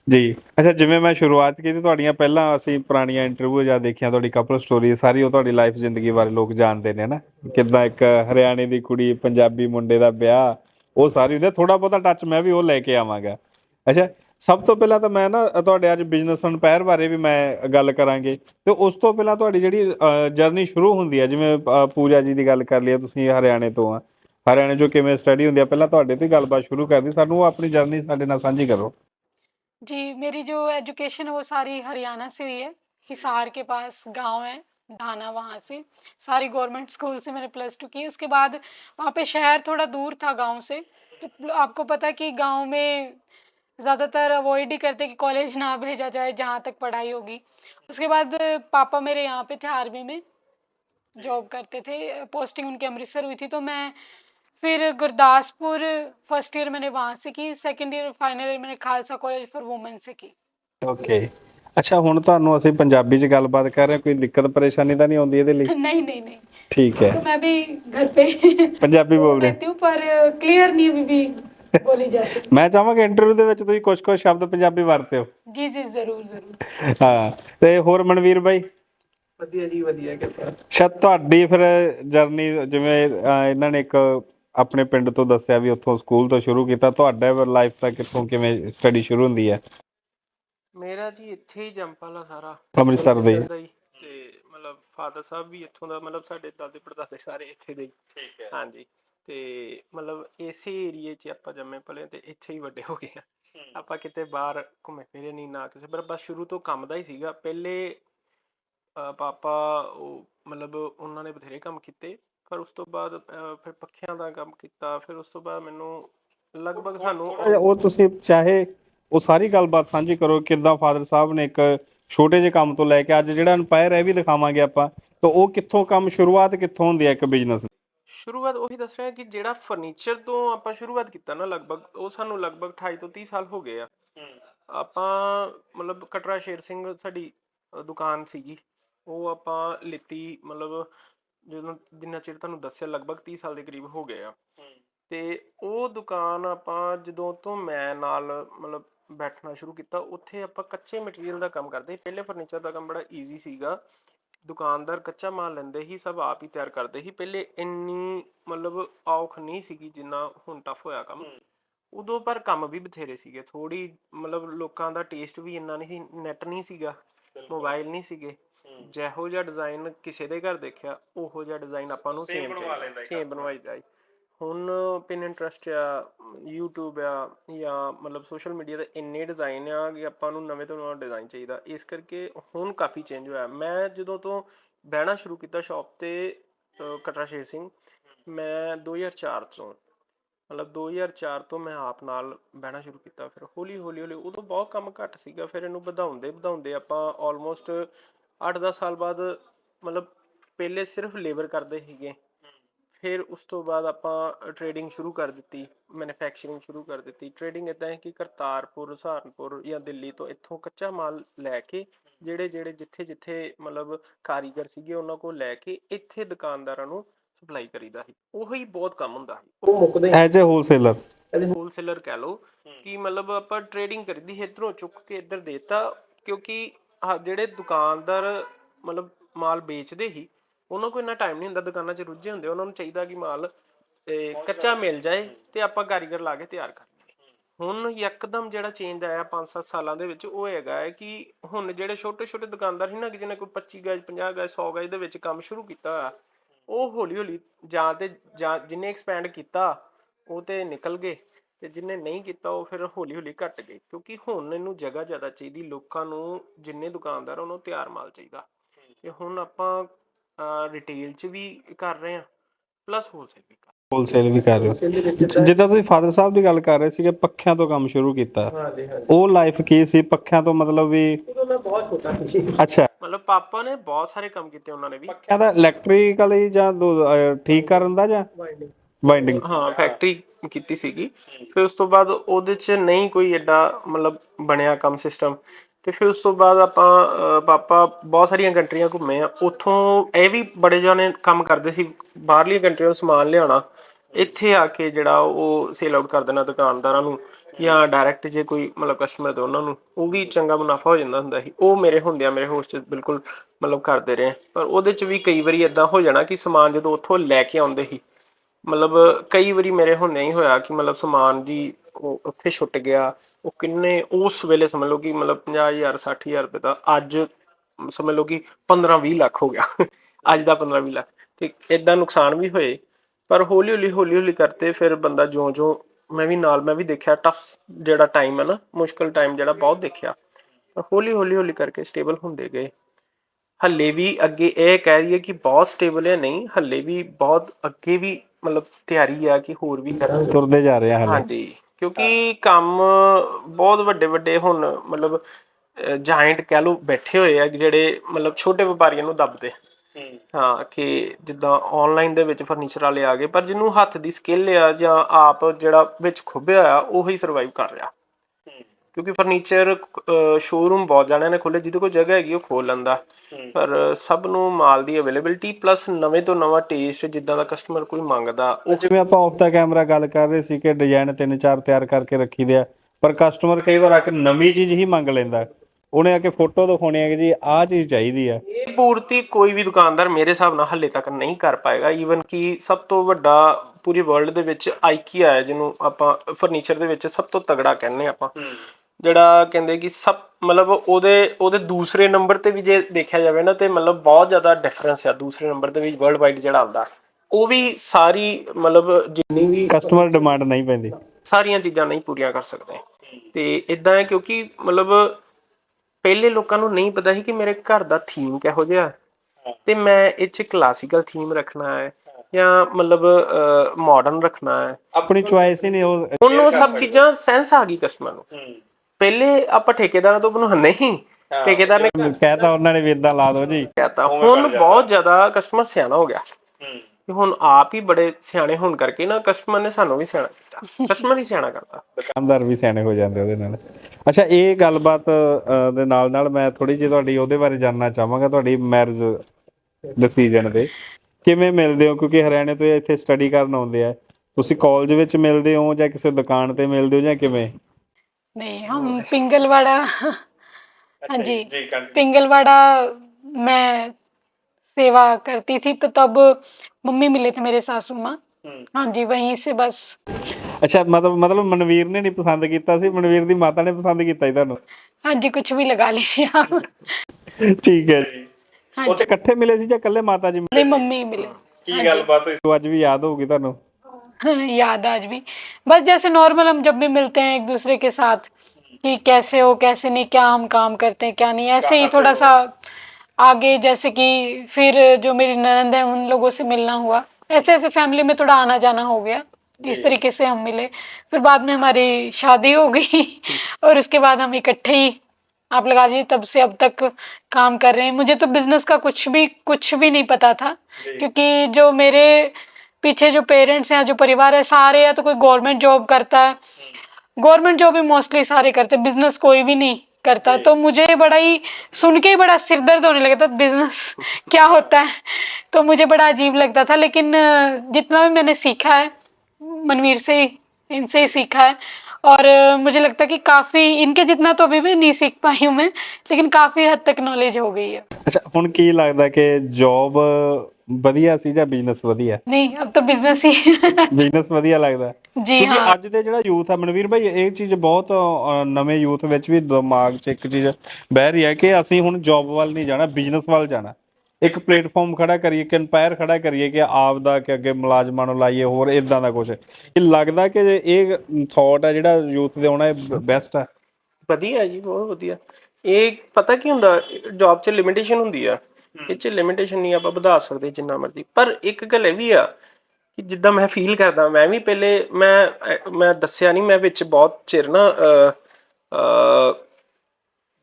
ਜੀ ਅੱਛਾ ਜਿਵੇਂ ਮੈਂ ਸ਼ੁਰੂਆਤ ਕੀਤੀ ਤੁਹਾਡੀਆਂ ਪਹਿਲਾਂ ਅਸੀਂ ਪੁਰਾਣੀਆਂ ਇੰਟਰਵਿਊ ਜਾਂ ਦੇਖੀਆਂ ਤੁਹਾਡੀ ਕਪਲ ਸਟੋਰੀ ਸਾਰੀ ਉਹ ਤੁਹਾਡੀ ਲਾਈਫ ਜ਼ਿੰਦਗੀ ਬਾਰੇ ਲੋਕ ਜਾਣਦੇ ਨੇ ਨਾ ਕਿੱਦਾਂ ਇੱਕ ਹਰਿਆਣੇ ਦੀ ਕੁੜੀ ਪੰਜਾਬੀ ਮੁੰਡੇ ਦਾ ਵਿਆਹ ਉਹ ਸਾਰੀ ਹੁੰਦੀ ਥੋੜਾ ਬਹੁਤਾ ਟੱਚ ਮੈਂ ਵੀ ਉਹ ਲੈ ਕੇ ਆਵਾਂਗਾ। ਅੱਛਾ ਸਭ ਤੋਂ ਪਹਿਲਾਂ ਤਾਂ ਮੈਂ ਨਾ ਤੁਹਾਡੇ ਅੱਜ ਬਿਜ਼ਨਸ ਅੰਪਾਇਰ ਬਾਰੇ ਵੀ ਮੈਂ ਗੱਲ ਕਰਾਂਗੇ ਤੇ ਉਸ ਤੋਂ ਪਹਿਲਾਂ ਤੁਹਾਡੀ ਜਿਹੜੀ ਜਰਨੀ ਸ਼ੁਰੂ ਹੁੰਦੀ ਹੈ ਜਿਵੇਂ ਅ, ਪੂਜਾ ਜੀ ਦੀ ਗੱਲ ਕਰ ਲਈ ਤੁਸੀਂ ਹਰਿਆਣੇ ਤੋਂ ਆ ਹਰਿਆਣੇ ਚੋਂ ਕਿਵੇਂ ਸਟੱਡੀ ਹੁੰਦੀ ਆ ਪਹਿਲਾਂ ਤੁਹਾਡੇ ਤੋਂ ਹੀ ਗੱਲਬਾਤ ਸ਼ੁਰੂ ਕਰਦੀ ਸਾਨੂੰ ਉਹ ਆਪਣੀ ਜਰਨੀ ਸਾਡੇ ਨਾਲ ਸਾਂਝੀ ਕਰੋ जी मेरी जो एजुकेशन है वो सारी हरियाणा से हुई है हिसार के पास गांव है धाना वहाँ से सारी गवर्नमेंट स्कूल से मैंने प्लस टू की उसके बाद वहाँ पे शहर थोड़ा दूर था गांव से तो आपको पता है कि गांव में ज़्यादातर अवॉइड ही करते कि कॉलेज ना भेजा जाए जहाँ तक पढ़ाई होगी उसके बाद पापा मेरे यहाँ पे थे आर्मी में जॉब करते थे पोस्टिंग उनकी अमृतसर हुई थी तो मैं फिर गुरदासपुर फर्स्ट ईयर मैंने वहाँ से की सेकंड ईयर फाइनल ईयर मैंने खालसा कॉलेज फॉर वुमेन से की ਓਕੇ ਅੱਛਾ ਹੁਣ ਤੁਹਾਨੂੰ ਅਸੀਂ ਪੰਜਾਬੀ 'ਚ ਗੱਲਬਾਤ ਕਰ ਰਹੇ ਹਾਂ ਕੋਈ ਦਿੱਕਤ ਪਰੇਸ਼ਾਨੀ ਤਾਂ ਨਹੀਂ ਆਉਂਦੀ ਇਹਦੇ ਲਈ नहीं नहीं नहीं ਠੀਕ ਹੈ तो मैं भी घर पे ਪੰਜਾਬੀ ਬੋਲਦੇ कहती हूँ पर क्लियर नहीं अभी भी ਬੋਲੀ ਜਾਤੀ ਮੈਂ ਚਾਹਾਂਗਾ ਕਿ ਇੰਟਰਵਿਊ ਦੇ ਵਿੱਚ ਤੁਸੀਂ ਕੁਝ ਕੁਝ ਸ਼ਬਦ ਪੰਜਾਬੀ ਵਰਤਿਓ ਜੀ ਜੀ ਜ਼ਰੂਰ ਜ਼ਰੂਰ। ਹਾਂ ਤੇ ਹੋਰ ਮਨਵੀਰ ਬਾਈ? ਵਧੀਆ ਜੀ ਵਧੀਆ ਕਿਰਪਾ ਸ਼ਾਇਦ ਤੁਹਾਡੀ ਫਿਰ ਜਰਨੀ ਜਿਵੇਂ ਇਹਨਾਂ ਨੇ ਇੱਕ ਆਪਣੇ ਪਿੰਡ ਤੋਂ ਦੱਸਿਆ ਵੀ ਉੱਥੋਂ ਸਕੂਲ ਤੋਂ ਸ਼ੁਰੂ ਕੀਤਾ ਤੁਹਾਡਾ ਲਾਈਫ ਦਾ ਕਿੱਥੋਂ ਕਿਵੇਂ ਸਟੱਡੀ ਸ਼ੁਰੂ ਹੁੰਦੀ ਹੈ? ਮੇਰਾ ਜੀ ਇੱਥੇ ਹੀ ਜੰਪਾਲਾ ਸਾਰਾ। ਅੰਮ੍ਰਿਤਸਰ ਦੇ ਤੇ ਮਤਲਬ ਫਾਦਰ ਸਾਹਿਬ ਵੀ ਇੱਥੋਂ ਦਾ ਮਤਲਬ ਸਾਡੇ ਦਾਦੇ ਪੜਦਾਦੇ ਸਾਰੇ ਇੱਥੇ ਦੇ ਠੀਕ ਹੈ। ਹਾਂਜੀ। ਤੇ ਮਤਲਬ ਇਸੇ ਏਰੀਏ 'ਚ ਆਪਾਂ ਜੰਮੇ ਪਲੇ ਤੇ ਇੱਥੇ ਹੀ ਵੱਡੇ ਹੋ ਗਏ ਆ ਆਪਾਂ ਕਿਤੇ ਬਾਹਰ ਘੁੰਮੇ ਫਿਰੇ ਨਹੀਂ ਨਾ ਕਿਸੇ ਪਰ ਬਸ ਸ਼ੁਰੂ ਤੋਂ ਕੰਮ ਦਾ ਹੀ ਸੀਗਾ। ਪਹਿਲੇ ਪਾਪਾ ਉਹ ਮਤਲਬ ਉਹਨਾਂ ਨੇ ਬਥੇਰੇ ਕੰਮ ਕੀਤੇ ਪਰ ਉਸ ਤੋਂ ਬਾਅਦ ਫਿਰ ਪੱਖਿਆਂ ਦਾ ਕੰਮ ਕੀਤਾ ਫਿਰ ਉਸ ਤੋਂ ਬਾਅਦ ਮੈਨੂੰ ਲਗਭਗ ਸਾਨੂੰ ਉਹ ਤੁਸੀਂ ਚਾਹੇ ਉਹ ਸਾਰੀ ਗੱਲਬਾਤ ਸਾਂਝੀ ਕਰੋ ਕਿੱਦਾਂ ਫਾਦਰ ਸਾਹਿਬ ਨੇ ਇੱਕ ਛੋਟੇ ਜਿਹੇ ਕੰਮ ਤੋਂ ਲੈ ਕੇ ਅੱਜ ਜਿਹੜਾ ਅੰਪਾਇਰ ਹੈ ਵੀ ਦਿਖਾਵਾਂਗੇ ਆਪਾਂ। ਤਾਂ ਉਹ ਕਿੱਥੋਂ ਕੰਮ ਸ਼ੁਰੂਆਤ ਕਿੱਥੋਂ ਹੁੰਦੀ ਹੈ ਇੱਕ ਬਿਜ਼ਨਸ ਸ਼ੁਰੂਆਤ ਉਹੀ ਦੱਸ ਰਿਹਾ ਕਿ ਜਿਹੜਾ ਫਰਨੀਚਰ ਤੋਂ ਆਪਾਂ ਸ਼ੁਰੂਆਤ ਕੀਤਾ ਨਾ ਲਗਭਗ ਉਹ ਸਾਨੂੰ ਲਗਭਗ 28 ਤੋਂ 30 ਸਾਲ ਹੋ ਗਏ ਆ। ਆਪਾਂ ਮਤਲਬ ਕਟਰਾ ਸ਼ੇਰ ਸਿੰਘ ਸਾਡੀ ਦੁਕਾਨ ਸੀਗੀ ਉਹ ਆਪਾਂ ਲਿੱਤੀ ਮਤਲਬ ਜਦੋਂ ਜਿੰਨਾ ਚਿਰ ਤੁਹਾਨੂੰ ਦੱਸਿਆ ਲਗਭਗ 30 ਸਾਲ ਦੇ ਕਰੀਬ ਹੋ ਗਏ ਆ। ਤੇ ਉਹ ਦੁਕਾਨ ਆਪਾਂ ਜਦੋਂ ਤੋਂ ਮੈਂ ਨਾਲ ਮਤਲਬ ਬੈਠਣਾ ਸ਼ੁਰੂ ਕੀਤਾ ਉੱਥੇ ਆਪਾਂ ਕੱਚੇ ਮਟੀਰੀਅਲ ਦਾ ਕੰਮ ਕਰਦੇ ਪਹਿਲੇ ਫਰਨੀਚਰ ਦਾ ਕੰਮ ਬੜਾ ਈਜ਼ੀ ਸੀਗਾ। ਦੁਕਾਨਦਾਰ ਕੱਚਾ ਮਾਲ ਲੈਂਦੇ ਹੀ ਸਭ ਆਪ ਹੀ ਤਿਆਰ ਕਰਦੇ ਸੀ। ਪਹਿਲੇ ਇੰਨੀ ਮਤਲਬ ਔਖ ਨਹੀਂ ਸੀਗੀ ਜਿੰਨਾ ਹੁਣ ਟਫ ਹੋਇਆ ਕੰਮ। ਉਦੋਂ ਪਰ ਕੰਮ ਵੀ ਬਥੇਰੇ ਸੀਗੇ। ਥੋੜੀ ਮਤਲਬ ਲੋਕਾਂ ਦਾ ਟੇਸਟ ਵੀ ਇੰਨਾ ਨਹੀਂ ਸੀ ਨੈਟ ਨਹੀਂ ਸੀਗਾ ਮੋਬਾਈਲ ਨਹੀਂ ਸੀਗੇ। ਜਿਹੋ ਜਿਹਾ ਡਿਜ਼ਾਈਨ ਕਿਸੇ ਦੇ ਘਰ ਦੇਖਿਆ ਉਹੋ ਜਿਹਾ ਡਿਜ਼ਾਈਨ ਆਪਾਂ ਨੂੰ ਸੇਮ ਸੇਮ ਬਣਵਾਈਦਾ ਜੀ ਹੁਣ ਪਿੰਟਰਸਟ ਆ, YouTube ਆ, ਜਾਂ ਮਤਲਬ ਸੋਸ਼ਲ ਮੀਡੀਆ ਤੇ ਇੰਨੇ ਡਿਜ਼ਾਈਨ ਆ ਕਿ ਆਪਾਂ ਨੂੰ ਨਵੇਂ ਤੋਂ ਨਵਾਂ ਡਿਜ਼ਾਈਨ ਚਾਹੀਦਾ। ਇਸ ਕਰਕੇ ਹੁਣ ਕਾਫੀ ਚੇਂਜ ਹੋਇਆ। ਮੈਂ ਜਦੋਂ ਤੋਂ ਬਹਿਣਾ ਸ਼ੁਰੂ ਕੀਤਾ ਸ਼ਾਪ ਤੇ ਕਟਰਾ ਸ਼ੇਰ ਸਿੰਘ, ਮੈਂ 2004 ਤੋਂ, ਮਤਲਬ 2004 ਤੋਂ ਮੈਂ ਆਪ ਨਾਲ ਬਹਿਣਾ ਸ਼ੁਰੂ ਕੀਤਾ। ਫਿਰ ਹੌਲੀ ਹੌਲੀ ਹੌਲੀ ਉਦੋਂ ਬਹੁਤ ਕੰਮ ਘੱਟ ਸੀਗਾ। ਫਿਰ ਇਹਨੂੰ ਵਧਾਉਂਦੇ ਵਧਾਉਂਦੇ ਆਪਾਂ ਆਲਮੋਸਟ 8-10 ਸਾਲ ਬਾਅਦ ਮਤਲਬ ਪਹਿਲੇ ਸਿਰਫ ਲੇਬਰ ਕਰਦੇ ਸੀਗੇ। ਫਿਰ ਉਸ ਤੋਂ ਬਾਅਦ ਆਪਾਂ ਟ੍ਰੇਡਿੰਗ ਸ਼ੁਰੂ ਕਰ ਦਿੱਤੀ ਮੈਨੂਫੈਕਚਰਿੰਗ ਸ਼ੁਰੂ ਕਰ ਦਿੱਤੀ। ਟ੍ਰੇਡਿੰਗ ਇਦਾਂ ਹੈ ਕਿ ਕਰਤਾਰਪੁਰ ਸਹਾਰਨਪੁਰ ਜਾਂ ਦਿੱਲੀ ਤੋਂ ਇੱਥੋਂ ਕੱਚਾ ਮਾਲ ਲੈ ਕੇ ਜਿਹੜੇ ਜਿਹੜੇ ਜਿੱਥੇ ਜਿੱਥੇ ਮਤਲਬ ਕਾਰੀਗਰ ਸੀਗੇ ਉਹਨਾਂ ਕੋਲ ਲੈ ਕੇ ਇੱਥੇ ਦੁਕਾਨਦਾਰਾਂ ਨੂੰ ਸਪਲਾਈ ਕਰੀਦਾ ਸੀ। ਉਹੀ ਬਹੁਤ ਕੰਮ ਹੁੰਦਾ ਸੀ। ਉਹ ਮੁੱਕਦੇ ਐਜ਼ ਅ ਹੋਲਸੇਲਰ ਹੋਲਸੇਲਰ ਕਹਿ ਲਓ ਕਿ ਮਤਲਬ ਆਪਾਂ ਟ੍ਰੇਡਿੰਗ ਕਰੀਦੀ ਸੀ ਇਧਰੋਂ ਚੁੱਕ ਕੇ ਇੱਧਰ ਦੇਤਾ ਕਿਉਂਕਿ ਜਿਹੜੇ ਦੁਕਾਨਦਾਰ ਮਤਲਬ ਮਾਲ ਵੇਚਦੇ ਹੀ ਉਹਨਾਂ ਕੋਲ ਇੰਨਾ ਟਾਈਮ ਨਹੀਂ ਹੁੰਦਾ ਦੁਕਾਨਾਂ 'ਚ ਰੁੱਝੇ ਹੁੰਦੇ ਉਹਨਾਂ ਨੂੰ ਚਾਹੀਦਾ ਕਿ ਮਾਲ ਇਹ, ਕੱਚਾ ਮਿਲ ਜਾਏ ਤੇ ਆਪਾਂ ਕਾਰੀਗਰ ਲਾ ਕੇ ਤਿਆਰ ਕਰ ਲਈਏ। ਹੁਣ ਯਕਦਮ ਜਿਹੜਾ ਚੇਂਜ ਆਇਆ 5-7 ਸਾਲਾਂ ਦੇ ਵਿੱਚ ਉਹ ਹੈਗਾ ਹੈ ਕਿ ਹੁਣ ਜਿਹੜੇ ਛੋਟੇ-ਛੋਟੇ ਦੁਕਾਨਦਾਰ ਸੀ ਨਾ ਕਿ ਜਿਹਨੇ ਕੋਈ 25 ਗਜ 50 ਗਜ 100 ਗਜ ਦੇ ਵਿੱਚ ਕੰਮ ਸ਼ੁਰੂ ਕੀਤਾ ਹੋਇਆ ਉਹ ਹੌਲੀ-ਹੌਲੀ ਜਾਂ ਤੇ ਜਾਂ ਜਿਨੇ ਐਕਸਪੈਂਡ ਕੀਤਾ ਉਹ ਤੇ ਨਿਕਲ ਗਏ ਤੇ ਜਿਨੇ ਨਹੀਂ ਕੀਤਾ ਉਹ ਫਿਰ ਹੌਲੀ-ਹੌਲੀ ਘਟ ਗਏ। ਕਿਉਂਕਿ ਹੁਣ ਇਹਨੂੰ ਜਗ੍ਹਾ ਜ਼ਿਆਦਾ ਚਾਹੀਦੀ ਲੋਕਾਂ ਨੂੰ ਜਿੰਨੇ ਦੁਕਾਨਦਾਰ ਆ, ਉਹਨੂੰ ਤਿਆਰ ਮਾਲ ਚਾਹੀਦਾ। ਤੇ ਹੁਣ ਆਪਾਂ ਰਿਟੇਲ 'ਚ ਵੀ ਕਰ ਰਹੇ ਹਾਂ ਪਲੱਸ ਹੋਲਸੇਲ ਵੀ ਕਰ ਹੋਲਸੇਲ ਵੀ ਕਰ ਰਹੇ ਹੋ। ਜਿੱਦਾਂ ਤੁਸੀਂ ਫਾਦਰ ਸਾਹਿਬ ਦੀ ਗੱਲ ਕਰ ਰਹੇ ਸੀਗੇ ਪੱਖਿਆਂ ਤੋਂ ਕੰਮ ਸ਼ੁਰੂ ਕੀਤਾ। ਉਹ ਲਾਈਫ ਕੀ ਸੀ? ਪੱਖਿਆਂ ਤੋਂ ਮਤਲਬ ਵੀ ਉਦੋਂ ਮੈਂ ਬਹੁਤ ਛੋਟਾ ਸੀ। ਅੱਛਾ। ਮਤਲਬ ਪਾਪਾ ਨੇ ਬਹੁਤ ਸਾਰੇ ਕੰਮ ਕੀਤੇ ਉਹਨਾਂ ਨੇ ਵੀ। ਪੱਖਿਆਂ ਦਾ ਇਲੈਕਟ੍ਰੀਕਲੀ ਜਾਂ ਠੀਕ ਕਰਨ ਦਾ ਜਾਂ ਵਾਈਂਡਿੰਗ ਹਾਂ ਫੈਕਟਰੀ ਕੀਤੀ ਸੀਗੀ। ਫਿਰ ਉਸ ਤੋਂ ਬਾਅਦ ਉਹਦੇ 'ਚ ਨਹੀਂ ਕੋਈ ਐਡਾ ਮਤਲਬ ਬਣਿਆ ਕੰਮ ਸਿਸਟਮ ਤੇ ਫਿਰ ਉਸ ਤੋਂ ਬਾਅਦ ਆਪਾਂ ਪਾਪਾ ਬਹੁਤ ਸਾਰੀਆਂ ਕੰਟਰੀਆਂ ਘੁੰਮੇ ਆ। ਉੱਥੋਂ ਇਹ ਵੀ ਬੜੇ ਜਾਣੇ ਕੰਮ ਕਰਦੇ ਸੀ, ਬਾਹਰਲੀਆਂ ਕੰਟਰੀਆਂ ਤੋਂ ਸਮਾਨ ਲਿਆਉਣਾ। ਇੱਥੇ ਆ ਕੇ ਜਿਹੜਾ ਉਹ ਸੇਲ ਆਊਟ ਕਰ ਦੇਣਾ ਦੁਕਾਨਦਾਰਾਂ ਨੂੰ ਜਾਂ ਡਾਇਰੈਕਟ ਜੇ ਕੋਈ ਮਤਲਬ ਕਸਟਮਰ ਤੇ ਉਹਨਾਂ ਨੂੰ, ਉਹ ਵੀ ਚੰਗਾ ਮੁਨਾਫਾ ਹੋ ਜਾਂਦਾ ਹੁੰਦਾ ਸੀ। ਉਹ ਮੇਰੇ ਹੁੰਦਿਆਂ ਮੇਰੇ ਹੋਸਟ ਬਿਲਕੁਲ ਮਤਲਬ ਕਰਦੇ ਰਹੇ। ਪਰ ਉਹਦੇ 'ਚ ਵੀ ਕਈ ਵਾਰੀ ਇਦਾਂ ਹੋ ਜਾਣਾ ਕਿ ਸਮਾਨ ਜਦੋਂ ਉੱਥੋਂ ਲੈ ਕੇ ਆਉਂਦੇ ਸੀ, ਮਤਲਬ ਕਈ ਵਾਰੀ ਮੇਰੇ ਹੁੰਦਿਆਂ ਹੀ ਹੋਇਆ ਕਿ ਮਤਲਬ ਸਮਾਨ ਜੀ ਉੱਥੇ ਛੁੱਟ ਗਿਆ ਉਹ ਕਿੰਨੇ ਉਸ ਵੇਲੇ ਸਮਝ ਲਓ ਕਿ ਮਤਲਬ 50000 60000 ਰੁਪਏ ਦਾ ਅੱਜ ਸਮਝ ਲਓ ਕਿ 15 20 ਲੱਖ ਹੋ ਗਿਆ। ਅੱਜ ਦਾ 15 20 ਲੱਖ। ਤੇ ਇਦਾਂ ਨੁਕਸਾਨ ਵੀ ਹੋਏ ਪਰ ਹੌਲੀ ਹੌਲੀ ਹੌਲੀ ਹੌਲੀ ਕਰਤੇ ਫਿਰ ਬੰਦਾ ਜਿਉਂ ਜਿਉਂ ਮੈਂ ਵੀ ਨਾਲ ਮੈਂ ਵੀ ਦੇਖਿਆ ਟਫ ਜਿਹੜਾ ਟਾਈਮ ਹੈ ਨਾ ਮੁਸ਼ਕਲ ਟਾਈਮ ਜਿਹੜਾ ਬਹੁਤ ਦੇਖਿਆ। ਪਰ ਹੌਲੀ ਹੌਲੀ ਹੌਲੀ ਕਰਕੇ ਸਟੇਬਲ ਹੁੰਦੇ ਗਏ। ਹੱਲੇ ਵੀ ਅੱਗੇ ਇਹ ਕਹਿ ਦਈਏ ਕਿ ਬਹੁਤ ਸਟੇਬਲ ਹੈ ਨਹੀਂ ਹੱਲੇ ਵੀ ਬਹੁਤ ਅੱਗੇ ਵੀ ਮਤਲਬ ਤਿਆਰੀ ਆ ਕਿ ਹੋਰ ਵੀ ਕਰਾਂਗੇ। ਤੁਰਦੇ ਜਾ ਰਹੇ ਹਾਲੇ। ਹਾਂਜੀ। ਕਿਉਂਕਿ ਕੰਮ ਬਹੁਤ ਵੱਡੇ ਵੱਡੇ ਹੁਣ ਮਤਲਬ ਜਾਇੰਟ ਕਹਿ ਲਓ ਬੈਠੇ ਹੋਏ ਆ ਜਿਹੜੇ ਮਤਲਬ ਛੋਟੇ ਵਪਾਰੀਆਂ ਨੂੰ ਦੱਬਦੇ। ਹਾਂ। ਕਿ ਜਿੱਦਾਂ ਆਨਲਾਈਨ ਦੇ ਵਿੱਚ ਫਰਨੀਚਰ ਵਾਲੇ ਆ ਗਏ ਪਰ ਜਿਹਨੂੰ ਹੱਥ ਦੀ ਸਕਿੱਲ ਆ ਜਾਂ ਆਪ ਜਿਹੜਾ ਵਿੱਚ ਖੁੱਬਿਆ ਆ ਉਹੀ ਸਰਵਾਈਵ ਕਰ ਰਿਹਾ। ਕਿਉਂਕਿ ਫਰਨੀਚਰ ਸ਼ੋਰੂਮ ਬਹੁਤ ਜਾਣਿਆਂ ਨੇ ਖੋਲੇ ਜਿਹਦੇ ਕੋਲ ਜਗ੍ਹਾ ਹੈਗੀ ਉਹ ਖੋਲ ਲੈਂਦਾ। ਪਰ ਸਭ ਨੂੰ ਮਾਲ ਦੀ ਅਵੇਲੇਬਿਲਟੀ ਪਲੱਸ ਨਵੇਂ ਤੋਂ ਨਵਾਂ ਟੇਸਟ ਜਿੱਦਾਂ ਦਾ ਕਸਟਮਰ ਕੋਈ ਮੰਗਦਾ ਉਹ ਜਿਵੇਂ ਆਪਾਂ ਆਫ ਦਾ ਕੈਮਰਾ ਗੱਲ ਕਰ ਰਹੇ ਸੀ ਕਿ ਡਿਜ਼ਾਈਨ ਤਿੰਨ ਚਾਰ ਤਿਆਰ ਕਰਕੇ ਰੱਖੀ ਦੇ ਆ ਪਰ ਕਸਟਮਰ ਕਈ ਵਾਰ ਆ ਕੇ ਨਵੀਂ ਚੀਜ਼ ਹੀ ਮੰਗ ਲੈਂਦਾ। ਉਹਨੇ ਆ ਕੇ ਫੋਟੋ ਦਿਖਾਉਣੀ ਹੈ ਕਿ ਜੀ ਆਹ ਚੀਜ਼ ਚਾਹੀਦੀ ਆ। ਇਹ ਪੂਰਤੀ ਕੋਈ ਵੀ ਦੁਕਾਨਦਾਰ ਮੇਰੇ ਹਿਸਾਬ ਨਾਲ ਹੱਲੇ ਤੱਕ ਨਹੀਂ ਕਰ ਪਾਏਗਾ ਈਵਨ ਕਿ ਸਭ ਤੋਂ ਵੱਡਾ ਪੂਰੀ ਵਰਲਡ ਦੇ ਵਿੱਚ ਆਈਕੀਆ ਹੈ ਜਿਹਨੂੰ ਆਪਾਂ ਫਰਨੀਚਰ ਦੇ ਵਿੱਚ ਸਭ ਤੋਂ ਤਗੜਾ ਕਹਿੰਦੇ ਆਪਾਂ। ਜਿਹੜਾ ਕਹਿੰਦੇ ਕਿ ਸਭ ਮਤਲਬ ਉਹਦੇ ਉਹਦੇ ਦੂਸਰੇ ਨੰਬਰ ਤੇ ਵੀ ਜੇ ਦੇਖਿਆ ਜਾਵੇ ਨਾ ਤੇ ਮਤਲਬ ਬਹੁਤ ਜ਼ਿਆਦਾ ਡਿਫਰੈਂਸ ਆ ਦੂਸਰੇ ਨੰਬਰ ਤੇ ਵੀ ਵਰਲਡ ਵਾਈਡ ਜਿਹੜਾ ਆਉਂਦਾ ਉਹ ਵੀ ਸਾਰੀ ਮਤਲਬ ਜਿੰਨੀ ਵੀ ਕਸਟਮਰ ਡਿਮਾਂਡ ਨਹੀਂ ਪੈਂਦੀ। ਸਾਰੀਆਂ ਚੀਜ਼ਾਂ ਨਹੀਂ ਪੂਰੀਆਂ ਕਰ ਸਕਦੇ। ਤੇ ਇਦਾਂ ਹੈ ਕਿਉਂਕਿ ਮਤਲਬ ਪਹਿਲੇ ਲੋਕਾਂ ਨੂੰ ਨਹੀਂ ਪਤਾ ਸੀ ਕਿ ਮੇਰੇ ਘਰ ਦਾ ਥੀਮ ਕਿਹੋ ਜਿਹਾ ਤੇ ਮੈਂ ਇਹ ਚ ਕਲਾਸੀਕਲ ਥੀਮ ਰੱਖਣਾ ਹੈ ਜਾਂ ਮਤਲਬ ਮਾਡਰਨ ਰੱਖਣਾ ਹੈ। ਆਪਣੀ ਚੁਆਇਸ ਹੀ ਨਹੀਂ ਉਹ ਉਹਨੂੰ ਸਭ ਚੀਜ਼ਾਂ ਸੈਂਸ ਆ ਗਈ ਕਸਟਮਰ ਨੂੰ। ਪਹਿਲੇ ਆਪਾਂ ਠੇਕੇਦਾਰਾਂ ਤੋਂ ਬਣਾਉ ਨਹੀਂ ਠੇਕੇਦਾਰ ਨੇ ਕਹਿਤਾ ਉਹਨਾਂ ਨੇ ਵੀ ਇਦਾਂ ਲਾ ਦਿਓ ਜੀ। ਕਹਤਾ। ਹੁਣ ਬਹੁਤ ਜ਼ਿਆਦਾ ਕਸਟਮਰ ਸਿਆਣਾ ਹੋ ਗਿਆ। ਕਿ ਹੁਣ ਆਪ ਹੀ ਬੜੇ ਸਿਆਣੇ ਹੋਣ ਕਰਕੇ ਨਾ ਕਸਟਮਰ ਨੇ ਸਾਨੂੰ ਵੀ ਸਿਆਣਾ ਕੀਤਾ। ਕਸਟਮਰ ਹੀ ਸਿਆਣਾ ਕਰਤਾ। ਦੁਕਾਨਦਾਰ ਵੀ ਸਿਆਣੇ ਹੋ ਜਾਂਦੇ ਉਹਦੇ ਨਾਲ। ਅੱਛਾ ਇਹ ਗੱਲਬਾਤ ਦੇ ਨਾਲ ਨਾਲ ਮੈਂ ਥੋੜੀ ਜਿਹੀ ਤੁਹਾਡੀ ਉਹਦੇ ਬਾਰੇ ਜਾਨਣਾ ਚਾਹਾਂਗਾ ਤੁਹਾਡੀ ਮੈਰਿਜ ਡਿਸੀਜਨ ਦੇ। ਕਿਵੇਂ ਮਿਲਦੇ ਹੋ? ਕਿਉਂਕਿ ਹਰਿਆਣੇ ਤੋਂ ਇੱਥੇ ਸਟੱਡੀ ਕਰਨ ਆਉਂਦੇ ਆ। ਤੁਸੀਂ ਕਾਲਜ ਵਿੱਚ ਮਿਲਦੇ ਹੋ ਜਾਂ ਕਿਸੇ ਦੁਕਾਨ ਤੇ ਮਿਲਦੇ ਹੋ ਜਾਂ ਕਿਵੇਂ? नहीं हम पिंगलवाड़ा हाँ जी पिंगलवाड़ा मैं सेवा करती थी तो तब मम्मी मिले थे मेरे सासू माँ हाँ जी वहीं से बस ਅੱਛਾ ਮਤਲਬ ਮਤਲਬ ਮਨਵੀਰ ਨੇ ਨਹੀਂ ਪਸੰਦ ਕੀਤਾ ਸੀ ਮਨਵੀਰ ਦੀ ਮਾਤਾ ਨੇ ਪਸੰਦ ਕੀਤਾ ਸੀ ਤੁਹਾਨੂੰ हाँ जी कुछ भी लगा लीजिए आप ਠੀਕ ਹੈ ਜੀ हाँ ਉੱਥੇ ਇਕੱਠੇ ਮਿਲੇ ਸੀ ਜਾਂ ਇਕੱਲੇ ਮਾਤਾ ਜੀ ਮਿਲੇ नहीं मम्मी मिले ਕੀ ਗੱਲਬਾਤ ਹੋਈ ਅੱਜ ਵੀ ਯਾਦ ਹੋਊਗੀ ਤੁਹਾਨੂੰ हाँ, याद आज भी। बस जैसे नॉर्मल हम जब भी मिलते हैं एक दूसरे के साथ कि कैसे हो कैसे नहीं क्या हम काम करते हैं क्या नहीं ऐसे ही थोड़ा सा आगे जैसे कि फिर जो मेरी ननंद है उन लोगों से मिलना हुआ। ऐसे ऐसे फैमिली में थोड़ा आना जाना हो गया। इस तरीके से हम मिले। फिर बाद में हमारी शादी हो गई और उसके बाद हम इकट्ठे ही आप लगा लीजिए तब से अब तक काम कर रहे हैं। मुझे तो बिज़नेस का कुछ भी कुछ भी नहीं पता था क्योंकि जो मेरे पीछे जो पेरेंट्स हैं जो परिवार है सारे या तो कोई गवर्नमेंट जॉब करता है। गवर्नमेंट जॉब ही मोस्टली सारे करते बिज़नेस कोई भी नहीं करता। तो मुझे बड़ा ही सुन के ही बड़ा सिर दर्द होने लगा था बिज़नेस क्या होता है? तो मुझे बड़ा अजीब लगता था लेकिन जितना भी मैंने सीखा है मनवीर से इनसे ही सीखा है। और मुझे लगता है कि काफ़ी इनके जितना तो अभी भी नहीं सीख पाई हूँ मैं लेकिन काफ़ी हद तक नॉलेज हो गई है। अच्छा हूँ की लगता कि जॉब ਵਧੀਆ ਸੀ ਜਾਂ ਬਿਜ਼ਨਸ ਵਧੀਆ? ਨਹੀਂ ਅਬ ਤਾਂ ਬਿਜ਼ਨਸ ਹੀ। ਬਿਜ਼ਨਸ ਵਧੀਆ ਲੱਗਦਾ। ਜੀ ਹਾਂ। ਅੱਜ ਦੇ ਜਿਹੜਾ ਯੂਥ ਆ ਮਨਵੀਰ ਭਾਈ ਇਹ ਚੀਜ਼ ਬਹੁਤ ਨਵੇਂ ਯੂਥ ਵਿੱਚ ਵੀ ਦਿਮਾਗ 'ਚ ਇੱਕ ਚੀਜ਼ ਬਹਿ ਰਹੀ ਹੈ ਕਿ ਅਸੀਂ ਹੁਣ ਜੌਬ ਵੱਲ ਨਹੀਂ ਜਾਣਾ ਬਿਜ਼ਨਸ ਵੱਲ ਜਾਣਾ। ਇੱਕ ਪਲੇਟਫਾਰਮ ਖੜਾ ਕਰੀਏ ਕਿ empire ਖੜਾ ਕਰੀਏ ਕਿ ਆਪ ਦਾ ਕਿ ਅੱਗੇ ਮੁਲਾਜ਼ਮਾਂ ਨੂੰ ਲਾਈਏ ਹੋਰ ਇਦਾਂ ਦਾ ਕੁਝ ਇਹ ਲੱਗਦਾ ਕਿ ਇਹ ਥਾਟ ਆ ਜਿਹੜਾ ਯੂਥ ਦੇ ਆਉਣਾ ਇਹ ਬੈਸਟ ਆ। ਵਧੀਆ ਜੀ ਬਹੁਤ ਵਧੀਆ। ਇਹ ਪਤਾ ਕੀ ਹੁੰਦਾ ਜੌਬ 'ਚ ਲਿਮਿਟੇਸ਼ਨ ਹੁੰਦੀ ਆ। ਇਹ 'ਚ ਲਿਮਿਟੇਸ਼ਨ ਨਹੀਂ ਆਪਾਂ ਵਧਾ ਸਕਦੇ ਜਿੰਨਾ ਮਰਜ਼ੀ ਪਰ ਇੱਕ ਗੱਲ ਇਹ ਵੀ ਆ ਕਿ ਜਿੱਦਾਂ ਮੈਂ ਫੀਲ ਕਰਦਾ ਮੈਂ ਵੀ ਪਹਿਲੇ ਮੈਂ ਅਹ, ਮੈਂ ਦੱਸਿਆ ਨਹੀਂ ਮੈਂ ਵਿੱਚ ਬਹੁਤ ਚਿਰ ਨਾ ਅਹ, ਅਹ,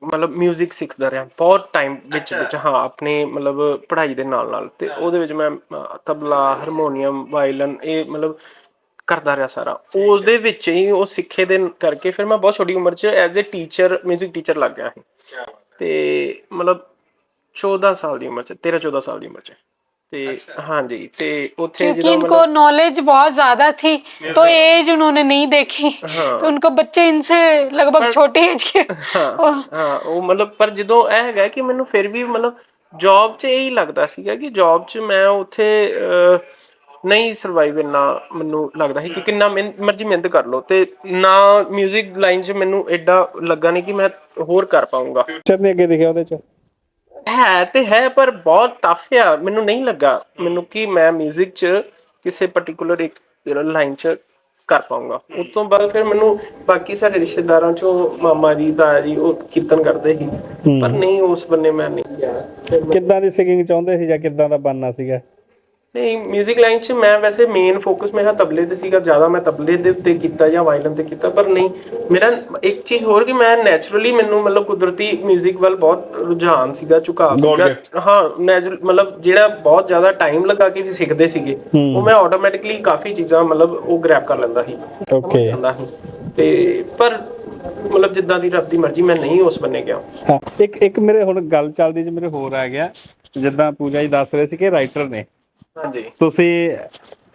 ਮਤਲਬ 뮤직 ਸਿੱਖਦਾ ਰਿਹਾ ਬਹੁਤ ਟਾਈਮ ਵਿੱਚ ਵਿੱਚ ਹਾਂ ਆਪਣੇ ਮਤਲਬ ਪੜ੍ਹਾਈ ਦੇ ਨਾਲ ਨਾਲ ਤੇ ਉਹਦੇ ਵਿੱਚ ਮੈਂ ਅਹ, ਤਬਲਾ ਹਾਰਮੋਨੀਅਮ ਵਾਇਲਨ ਇਹ ਮਤਲਬ ਕਰਦਾ ਰਿਹਾ ਸਾਰਾ ਉਹਦੇ ਵਿੱਚ ਹੀ ਉਹ ਸਿੱਖੇ ਦੇ ਕਰਕੇ ਫਿਰ ਮੈਂ ਬਹੁਤ ਛੋਟੀ ਉਮਰ 'ਚ ਐਜ਼ ਅ ਟੀਚਰ 뮤직 ਟੀਚਰ ਲੱਗ ਗਿਆ ਸੀ ਤੇ ਮਤਲਬ 14 ਸਾਲ ਦੀ ਉਮਰ 'ਚ 13 14 ਸਾਲ ਦੀ ਉਮਰ 'ਚ ਤੇ ਹਾਂਜੀ ਤੇ ਉੱਥੇ क्योंकि ਜਦੋਂ इनको नॉलेज बहुत ज्यादा थी तो एज उन्होंने नहीं देखी तो उनको बच्चे इनसे लगभग छोटी एज के ਹਾਂ ਹਾਂ ਉਹ ਮਤਲਬ ਪਰ ਜਦੋਂ ਇਹ ਹੈਗਾ ਕਿ ਮੈਨੂੰ ਫਿਰ ਵੀ ਮਤਲਬ ਜੌਬ 'ਚ ਇਹੀ ਲੱਗਦਾ ਸੀਗਾ ਕਿ ਜੌਬ 'ਚ ਮੈਂ ਉੱਥੇ ਅਹ, ਨਹੀਂ ਸਰਵਾਈਵ ਇੰਨਾ ਮੈਨੂੰ ਲੱਗਦਾ ਸੀ ਕਿ ਕਿੰਨਾ ਮਿਹਨ- ਮਰਜ਼ੀ ਮਿਹਨਤ ਕਰ ਲਓ ਤੇ ਨਾ 뮤직 ਲਾਈਨ 'ਚ ਮੈਨੂੰ ਐਡਾ ਲੱਗਾ ਨਹੀਂ ਕਿ ਮੈਂ ਹੋਰ ਕਰ ਪਾਉਂਗਾ ਫਿਊਚਰ ਨੇ ਅੱਗੇ ਦਿਖਿਆ ਉਹਦੇ ਚ ਹੈ ਤੇ ਹੈ ਪਰ ਬਹੁਤ ਟਫ ਆ। ਮੈਨੂੰ ਨਹੀਂ ਲੱਗਾ। ਮੈਨੂੰ ਕਿ ਮੈਂ 뮤직 'ਚ ਕਿਸੇ ਪਾਰਟਿਕੂਲਰ ਇੱਕ ਲਾਈਨ 'ਚ ਕਰ ਪਾਉਂਗਾ ਉਸ ਤੋਂ ਬਾਅਦ ਫਿਰ ਮੈਨੂੰ ਬਾਕੀ ਸਾਡੇ ਰਿਸ਼ਤੇਦਾਰਾਂ 'ਚੋਂ ਮਾਮਾ ਜੀ ਤਾਇਆ ਜੀ ਉਹ ਕੀਰਤਨ ਕਰਦੇ ਸੀ। ਪਰ ਨਹੀਂ ਉਸ ਬੰਨੇ ਮੈਂ ਨਹੀਂ ਗਿਆ। ਫਿਰ ਮੈਂ- ਕਿੱਦਾਂ ਦੀ ਸਿੰਗਿੰਗ ਚਾਹੁੰਦੇ ਸੀ ਜਾਂ ਕਿੱਦਾਂ ਦਾ ਬਣਨਾ ਸੀਗਾ? ਨਹੀਂ 뮤직 ਲਾਈਨ 'ਚ ਮੈਂ ਵੈਸੇ ਮੇਨ ਫੋਕਸ ਮੇਰਾ ਤਬਲੇ ਤੇ ਸੀਗਾ ਜ਼ਿਆਦਾ ਮੈਂ ਤਬਲੇ ਦੇ ਉੱਤੇ ਕੀਤਾ ਜਾਂ ਵਾਇਲਨ ਤੇ ਕੀਤਾ ਪਰ ਨਹੀਂ ਮੇਰਾ ਇੱਕ ਚੀਜ਼ ਹੋਰ ਕਿ ਮੈਂ ਨੈਚੁਰਲੀ ਮੈਨੂੰ ਮਤਲਬ ਕੁਦਰਤੀ 뮤직 ਵੱਲ ਬਹੁਤ ਰੁਝਾਨ ਸੀਗਾ ਝੁਕਾਅ ਸੀਗਾ ਹਾਂ ਨੈਚੁਰਲ ਮਤਲਬ ਜਿਹੜਾ ਬਹੁਤ ਜ਼ਿਆਦਾ ਟਾਈਮ ਲਗਾ ਕੇ ਵੀ ਸਿੱਖਦੇ ਸੀਗੇ ਉਹ ਮੈਂ ਆਟੋਮੈਟਿਕਲੀ ਕਾਫੀ ਚੀਜ਼ਾਂ ਮਤਲਬ ਉਹ ਗ੍ਰੈਬ ਕਰ ਲੈਂਦਾ ਸੀ ਓਕੇ ਜਾਂਦਾ ਸੀ ਤੇ ਪਰ ਮਤਲਬ ਜਿੱਦਾਂ ਦੀ ਰੱਬ ਦੀ ਮਰਜ਼ੀ ਮੈਂ ਨਹੀਂ ਉਸ ਬੰਨੇ ਗਿਆ ਹਾਂ ਇੱਕ ਇੱਕ ਮੇਰੇ ਹੁਣ ਗੱਲ ਚੱਲਦੀ ਚ ਮੇਰੇ ਹੋਰ ਆ ਗਿਆ ਜਿੱਦਾਂ ਪੂਜਾ ਜੀ ਦੱਸ ਰਹੇ ਸੀ ਕਿ ਰਾਈਟਰ ਨੇ ਹਾਂਜੀ। ਤੁਸੀਂ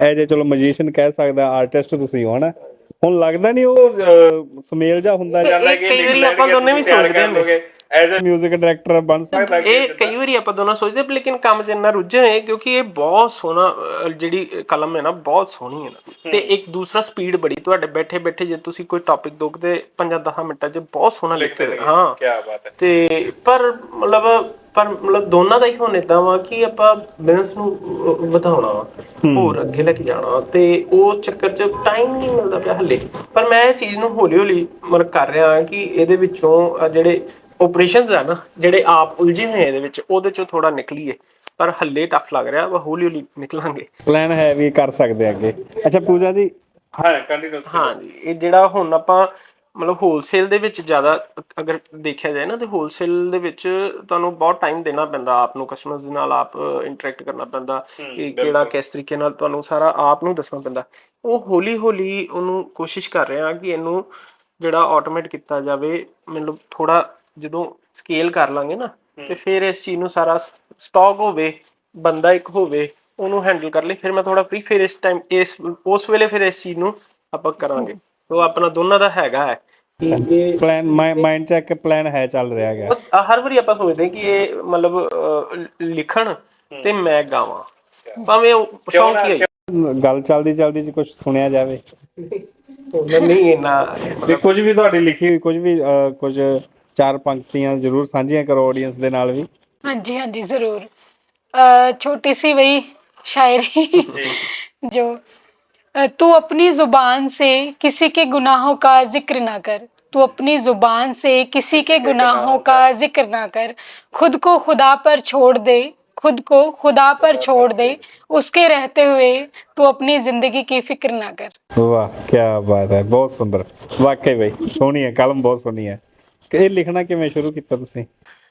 ਐਜ ਏ ਚਲੋ ਮੈਜੀਸ਼ੀਅਨ ਕਹਿ ਸਕਦਾ ਆਰਟਿਸਟ ਤੁਸੀਂ ਹੋ ਨਾ ਹੁਣ ਲੱਗਦਾ ਨਹੀਂ ਉਹ ਸੁਮੇਲ ਜਾ ਹੁੰਦਾ ਜਾਂਦਾ ਕਿ ਕਈ ਵਾਰੀ ਆਪਾਂ ਦੋਨੇ ਵੀ ਸੋਚਦੇ ਨੇ ਐਜ਼ ਅ 뮤직 ਡਾਇਰੈਕਟਰ ਬਣ ਸਕਦਾ ਇਹ ਕਈ ਵਾਰੀ ਆਪਾਂ ਦੋਨੋਂ ਸੋਚਦੇ ਪਰ ਲੇਕਿਨ ਕੰਮ 'ਚ ਇੰਨਾ ਰੁੱਝੇ ਹੋਏ ਕਿਉਂਕਿ ਇਹ ਬਹੁਤ ਸੋਹਣਾ ਜਿਹੜੀ ਕਲਮ ਹੈ ਨਾ ਬਹੁਤ ਸੋਹਣੀ ਹੈ ਨਾ। ਤੇ ਇੱਕ ਦੂਸਰਾ ਸਪੀਡ ਬੜੀ ਤੁਹਾਡੇ ਬੈਠੇ ਬੈਠੇ ਜੇ ਤੁਸੀਂ ਕੋਈ ਟੌਪਿਕ ਦੋਗੇ ਤੇ 5-10 ਮਿੰਟਾਂ 'ਚ ਬਹੁਤ ਸੋਹਣਾ ਲਿਖਦੇ ਨੇ ਹਾਂ। ਕੀ ਬਾਤ ਹੈ। ਤੇ ਪਰ ਮਤਲਬ ਪਰ ਮਤਲਬ ਦੋਨਾਂ ਦਾ ਹੀ ਹੁਣ ਇਦਾਂ ਵਾ ਕਿ ਆਪਾਂ ਬਿਜ਼ਨਸ ਨੂੰ ਅਹ, ਵਧਾਉਣਾ ਵਾ ਹੋਰ ਅੱਗੇ ਲੈ ਕੇ ਜਾਣਾ ਵਾ ਤੇ ਉਹ ਚੱਕਰ 'ਚ ਟਾਈਮ ਨਹੀਂ ਮਿਲਦਾ ਪਿਆ ਹੱਲੇ। ਪਰ ਮੈਂ ਇਹ ਚੀਜ਼ ਨੂੰ ਹੌਲੀ ਹੌਲੀ ਮਤਲਬ ਕਰ ਰਿਹਾ ਕਿ ਇਹਦੇ ਵਿੱਚੋਂ ਆਹ ਜਿਹੜੇ ਆਪਰੇਸ਼ਨਸ ਆ ਨਾ ਜਿਹੜੇ ਆਪ ਉਲਝੇ ਹੋਏ ਇਹਦੇ ਵਿੱਚ ਉਹਦੇ ਚੋਂ ਥੋੜਾ ਨਿਕਲੀਏ। ਪਰ ਹੱਲੇ ਟਫ ਲੱਗ ਰਿਹਾ ਵਾ ਹੌਲੀ ਹੌਲੀ ਨਿਕਲਾਂਗੇ। ਪਲਾਨ ਹੈ ਵੀ ਕਰ ਸਕਦੇ ਅੱਗੇ। ਅੱਛਾ ਪੂਜਾ ਜੀ। ਹਾਂ ਕੰਟੀਨਿਊ ਹਾਂਜੀ ਇਹ ਜਿਹੜਾ ਹੁਣ ਆਪਾਂ ਮਤਲਬ ਹੋਲਸੇਲ ਦੇ ਵਿੱਚ ਜ਼ਿਆਦਾ ਅਗਰ ਦੇਖਿਆ ਜਾਏ ਨਾ ਤੇ ਹੋਲਸੇਲ ਦੇ ਵਿੱਚ ਤੁਹਾਨੂੰ ਬਹੁਤ ਟਾਈਮ ਦੇਣਾ ਪੈਂਦਾ ਆਪ ਨੂੰ ਕਸਟਮਰਸ ਦੇ ਨਾਲ ਆਪ ਇੰਟਰੈਕਟ ਕਰਨਾ ਪੈਂਦਾ ਕਿ ਕਿਹੜਾ ਕਿਸ ਤਰੀਕੇ ਨਾਲ ਤੁਹਾਨੂੰ ਸਾਰਾ ਆਪ ਨੂੰ ਦੱਸਣਾ ਪੈਂਦਾ। ਉਹ ਹੌਲੀ ਹੌਲੀ ਉਹਨੂੰ ਕੋਸ਼ਿਸ਼ ਕਰ ਰਿਹਾ ਕਿ ਇਹਨੂੰ ਜਿਹੜਾ ਆਟੋਮੇਟ ਕੀਤਾ ਜਾਵੇ ਮਤਲਬ ਥੋੜਾ ਜਦੋਂ ਸਕੇਲ ਕਰ ਲਾਂਗੇ ਨਾ ਤੇ ਫਿਰ ਇਸ ਚੀਜ਼ ਨੂੰ ਸਾਰਾ ਸਟਾਕ ਹੋਵੇ ਬੰਦਾ ਇੱਕ ਹੋਵੇ ਉਹਨੂੰ ਹੈਂਡਲ ਕਰ ਲਈ ਫਿਰ ਮੈਂ ਥੋੜਾ ਫ੍ਰੀ ਫਿਰ ਇਸ ਟਾਈਮ ਇਸ ਉਸ ਵੇਲੇ ਫਿਰ ਇਸ ਚੀਜ਼ ਨੂੰ ਆਪਾਂ ਕਰਾਂਗੇ। ਉਹ ਆਪਣਾ ਦੋਨਾਂ ਦਾ ਹੈਗਾ ਹੈ। ਕਿ ਇਹ ਪਲਾਨ ਮਾਈਂਡ ਚੈੱਕ ਪਲਾਨ ਹੈ ਚੱਲ ਰਿਹਾ ਹੈਗਾ। ਹਰ ਵਾਰੀ ਆਪਾਂ ਸੋਚਦੇ ਕਿ ਇਹ ਮਤਲਬ ਲਿਖਣ ਤੇ ਮੈਂ ਗਾਵਾਂ। ਭਾਵੇਂ ਉਹ ਸ਼ੌਂਕ ਹੈ ਗੱਲ ਚੱਲਦੀ ਚੱਲਦੀ ਜੀ ਕੁਝ ਸੁਣਿਆ ਜਾਵੇ। ਨਹੀਂ ਇਹਨਾਂ ਵੀ ਕੁਝ ਵੀ ਤੁਹਾਡੀ ਲਿਖੀ ਹੋਈ ਕੁਝ ਵੀ ਕੁਝ ਚਾਰ ਪੰਕਤੀਆਂ ਜ਼ਰੂਰ ਸਾਂਝੀਆਂ ਕਰੋ ਆਡੀਅנס ਦੇ ਨਾਲ ਵੀ। ਹਾਂਜੀ ਹਾਂਜੀ ਜ਼ਰੂਰ। ਛੋਟੀ ਸੀ ਵਈ ਸ਼ਾਇਰੀ। ਜੋ तू अपनी जुबान से किसी के गुनाहों का जिक्र ना कर तू अपनी जुबान से किसी के गुनाहों का जिक्र ना कर खुद को खुदा पर छोड़ दे खुद को खुदा पर छोड़ दे उसके रहते हुए तू अपनी जिंदगी की फिक्र ना कर ਵਾਹ ਕੀ ਬਾਤ ਹੈ ਬਹੁਤ ਸੁੰਦਰ ਵਾਕਈ ਬਈ ਸੋਹਣੀ ਹੈ ਕਲਮ ਬਹੁਤ ਸੋਹਣੀ ਹੈ ਕਿ ਇਹ ਲਿਖਣਾ ਕਿਵੇਂ ਸ਼ੁਰੂ ਕੀਤਾ ਤੁਸੀਂ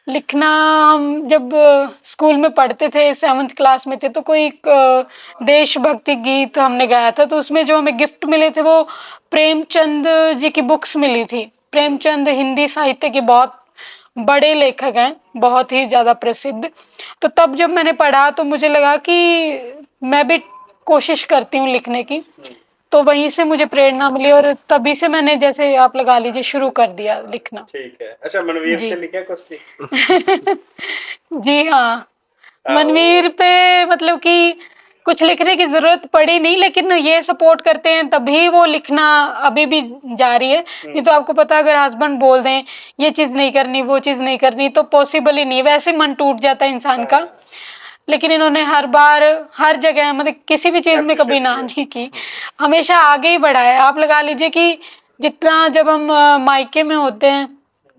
लिखना, हम जब स्कूल में पढ़ते थे, सेवन्थ क्लास में थे तो कोई देशभक्ति गीत हमने गाया था तो उसमें जो हमें गिफ्ट मिले थे, वो प्रेमचंद जी की बुक्स मिली थी। प्रेमचंद हिंदी साहित्य के बहुत बड़े लेखक हैं, बहुत ही ज़्यादा प्रसिद्ध। तो तब जब मैंने पढ़ा तो मुझे लगा कि मैं भी कोशिश करती हूँ लिखने की। तो वहीं से मुझे प्रेरणा मिली और तभी से मैंने जैसे आप लगा लीजिए शुरू कर दिया लिखना। ठीक है। अच्छा मनवीर जी। लिखे जी हाँ। मनवीर पे मतलब कि कुछ लिखने की ज़रूरत पड़ी नहीं लेकिन ये सपोर्ट करते हैं तभी वो लिखना अभी भी जारी है। नहीं तो हम्म। आपको पता अगर हस्बैंड बोल दें ये चीज़ नहीं करनी वो चीज़ नहीं करनी तो पॉसिबल ही नहीं। वैसे मन टूट जाता है इंसान का। हाँ। लेकिन इन्होंने हर बार हर जगह मतलब किसी भी चीज़ में कभी ना नहीं की। हमेशा आगे ही बढ़ा है। आप लगा लीजिए कि जितना जब हम मायके में होते हैं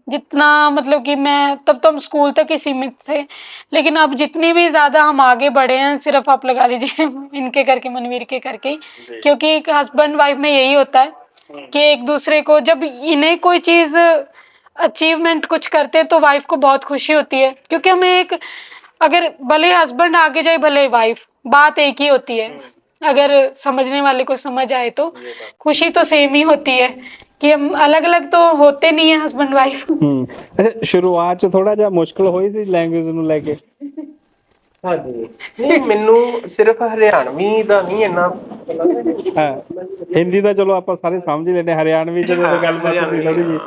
जितना मतलब कि मैं तब तो हम स्कूल तक ही सीमित थे। लेकिन अब जितनी भी ज़्यादा हम आगे बढ़े हैं सिर्फ़ आप लगा लीजिए इनके करके मनवीर के करके क्योंकि एक हस्बैंड वाइफ में यही होता है कि एक दूसरे को जब इन्हें कोई चीज़ अचीवमेंट कुछ करते हैं तो वाइफ को बहुत खुशी होती है। क्योंकि हमें एक अगर भले हस्बैंड आगे जाए भले वाइफ बात एक ही होती है अगर समझने वाले को समझ आए तो खुशी तो सेम ही होती है कि हम अलग अलग तो होते नहीं है हस्बैंड वाइफ ਹੂੰ ਅੱਛਾ ਸ਼ੁਰੂਆਤ ਚ ਥੋੜਾ ਜਿਹਾ ਮੁਸ਼ਕਲ ਹੋਈ ਸੀ ਲੈਂਗੁਏਜ ਨੂੰ ਲੈ ਕੇ ਹਾਂਜੀ ਨਹੀਂ ਮੈਨੂੰ ਸਿਰਫ ਹਰਿਆਣਵੀ ਦਾ ਨਹੀਂ ਇੰਨਾ ਪਤਾ ਹਾਂ ਹਿੰਦੀ ਦਾ ਚਲੋ ਆਪਾਂ ਸਾਰੇ ਸਮਝ ਹੀ ਲੈਂਦੇ ਹਰਿਆਣਵੀ ਚ ਜਦੋਂ ਗੱਲਬਾਤ ਹੁੰਦੀ ਥੋੜੀ ਜੀ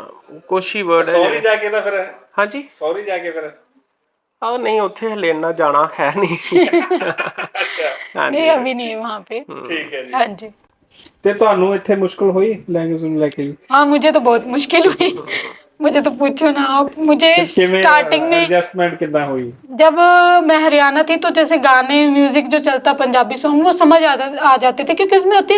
ਕੁਛ ਹੀ ਵਰਡ ਹੈ ਸੌਰੀ ਜਾ ਕੇ ਤਾਂ ਫਿਰ ਹਾਂਜੀ ਸੌਰੀ ਜਾ ਕੇ ਫਿਰ ਆ ਨਹੀਂ ਉੱਥੇ ਹਲੇ ਇੰਨਾ ਜਾਣਾ ਹੈ ਨਹੀਂ ਅੱਛਾ ਹਾਂਜੀ नहीं अभी नहीं है वहाँ पे ਠੀਕ ਹੈ ਜੀ हाँ जी ਤੇ ਤੁਹਾਨੂੰ ਇੱਥੇ ਮੁਸ਼ਕਲ ਹੋਈ ਲੈਂਗੁਏਜ ਨੂੰ ਲੈ ਕੇ ਜੀ? हाँ मुझे तो बहुत मुश्किल हुई मुझे तो पूछो ना आप मुझे स्टार्टिंग में एडजस्टमेंट कितना हुई जब मैं हरियाणा थी तो जैसे गाने म्यूजिक जो चलता पंजाबी सॉन्ग वो समझ आ, आ जाते थे क्योंकि उसमें होती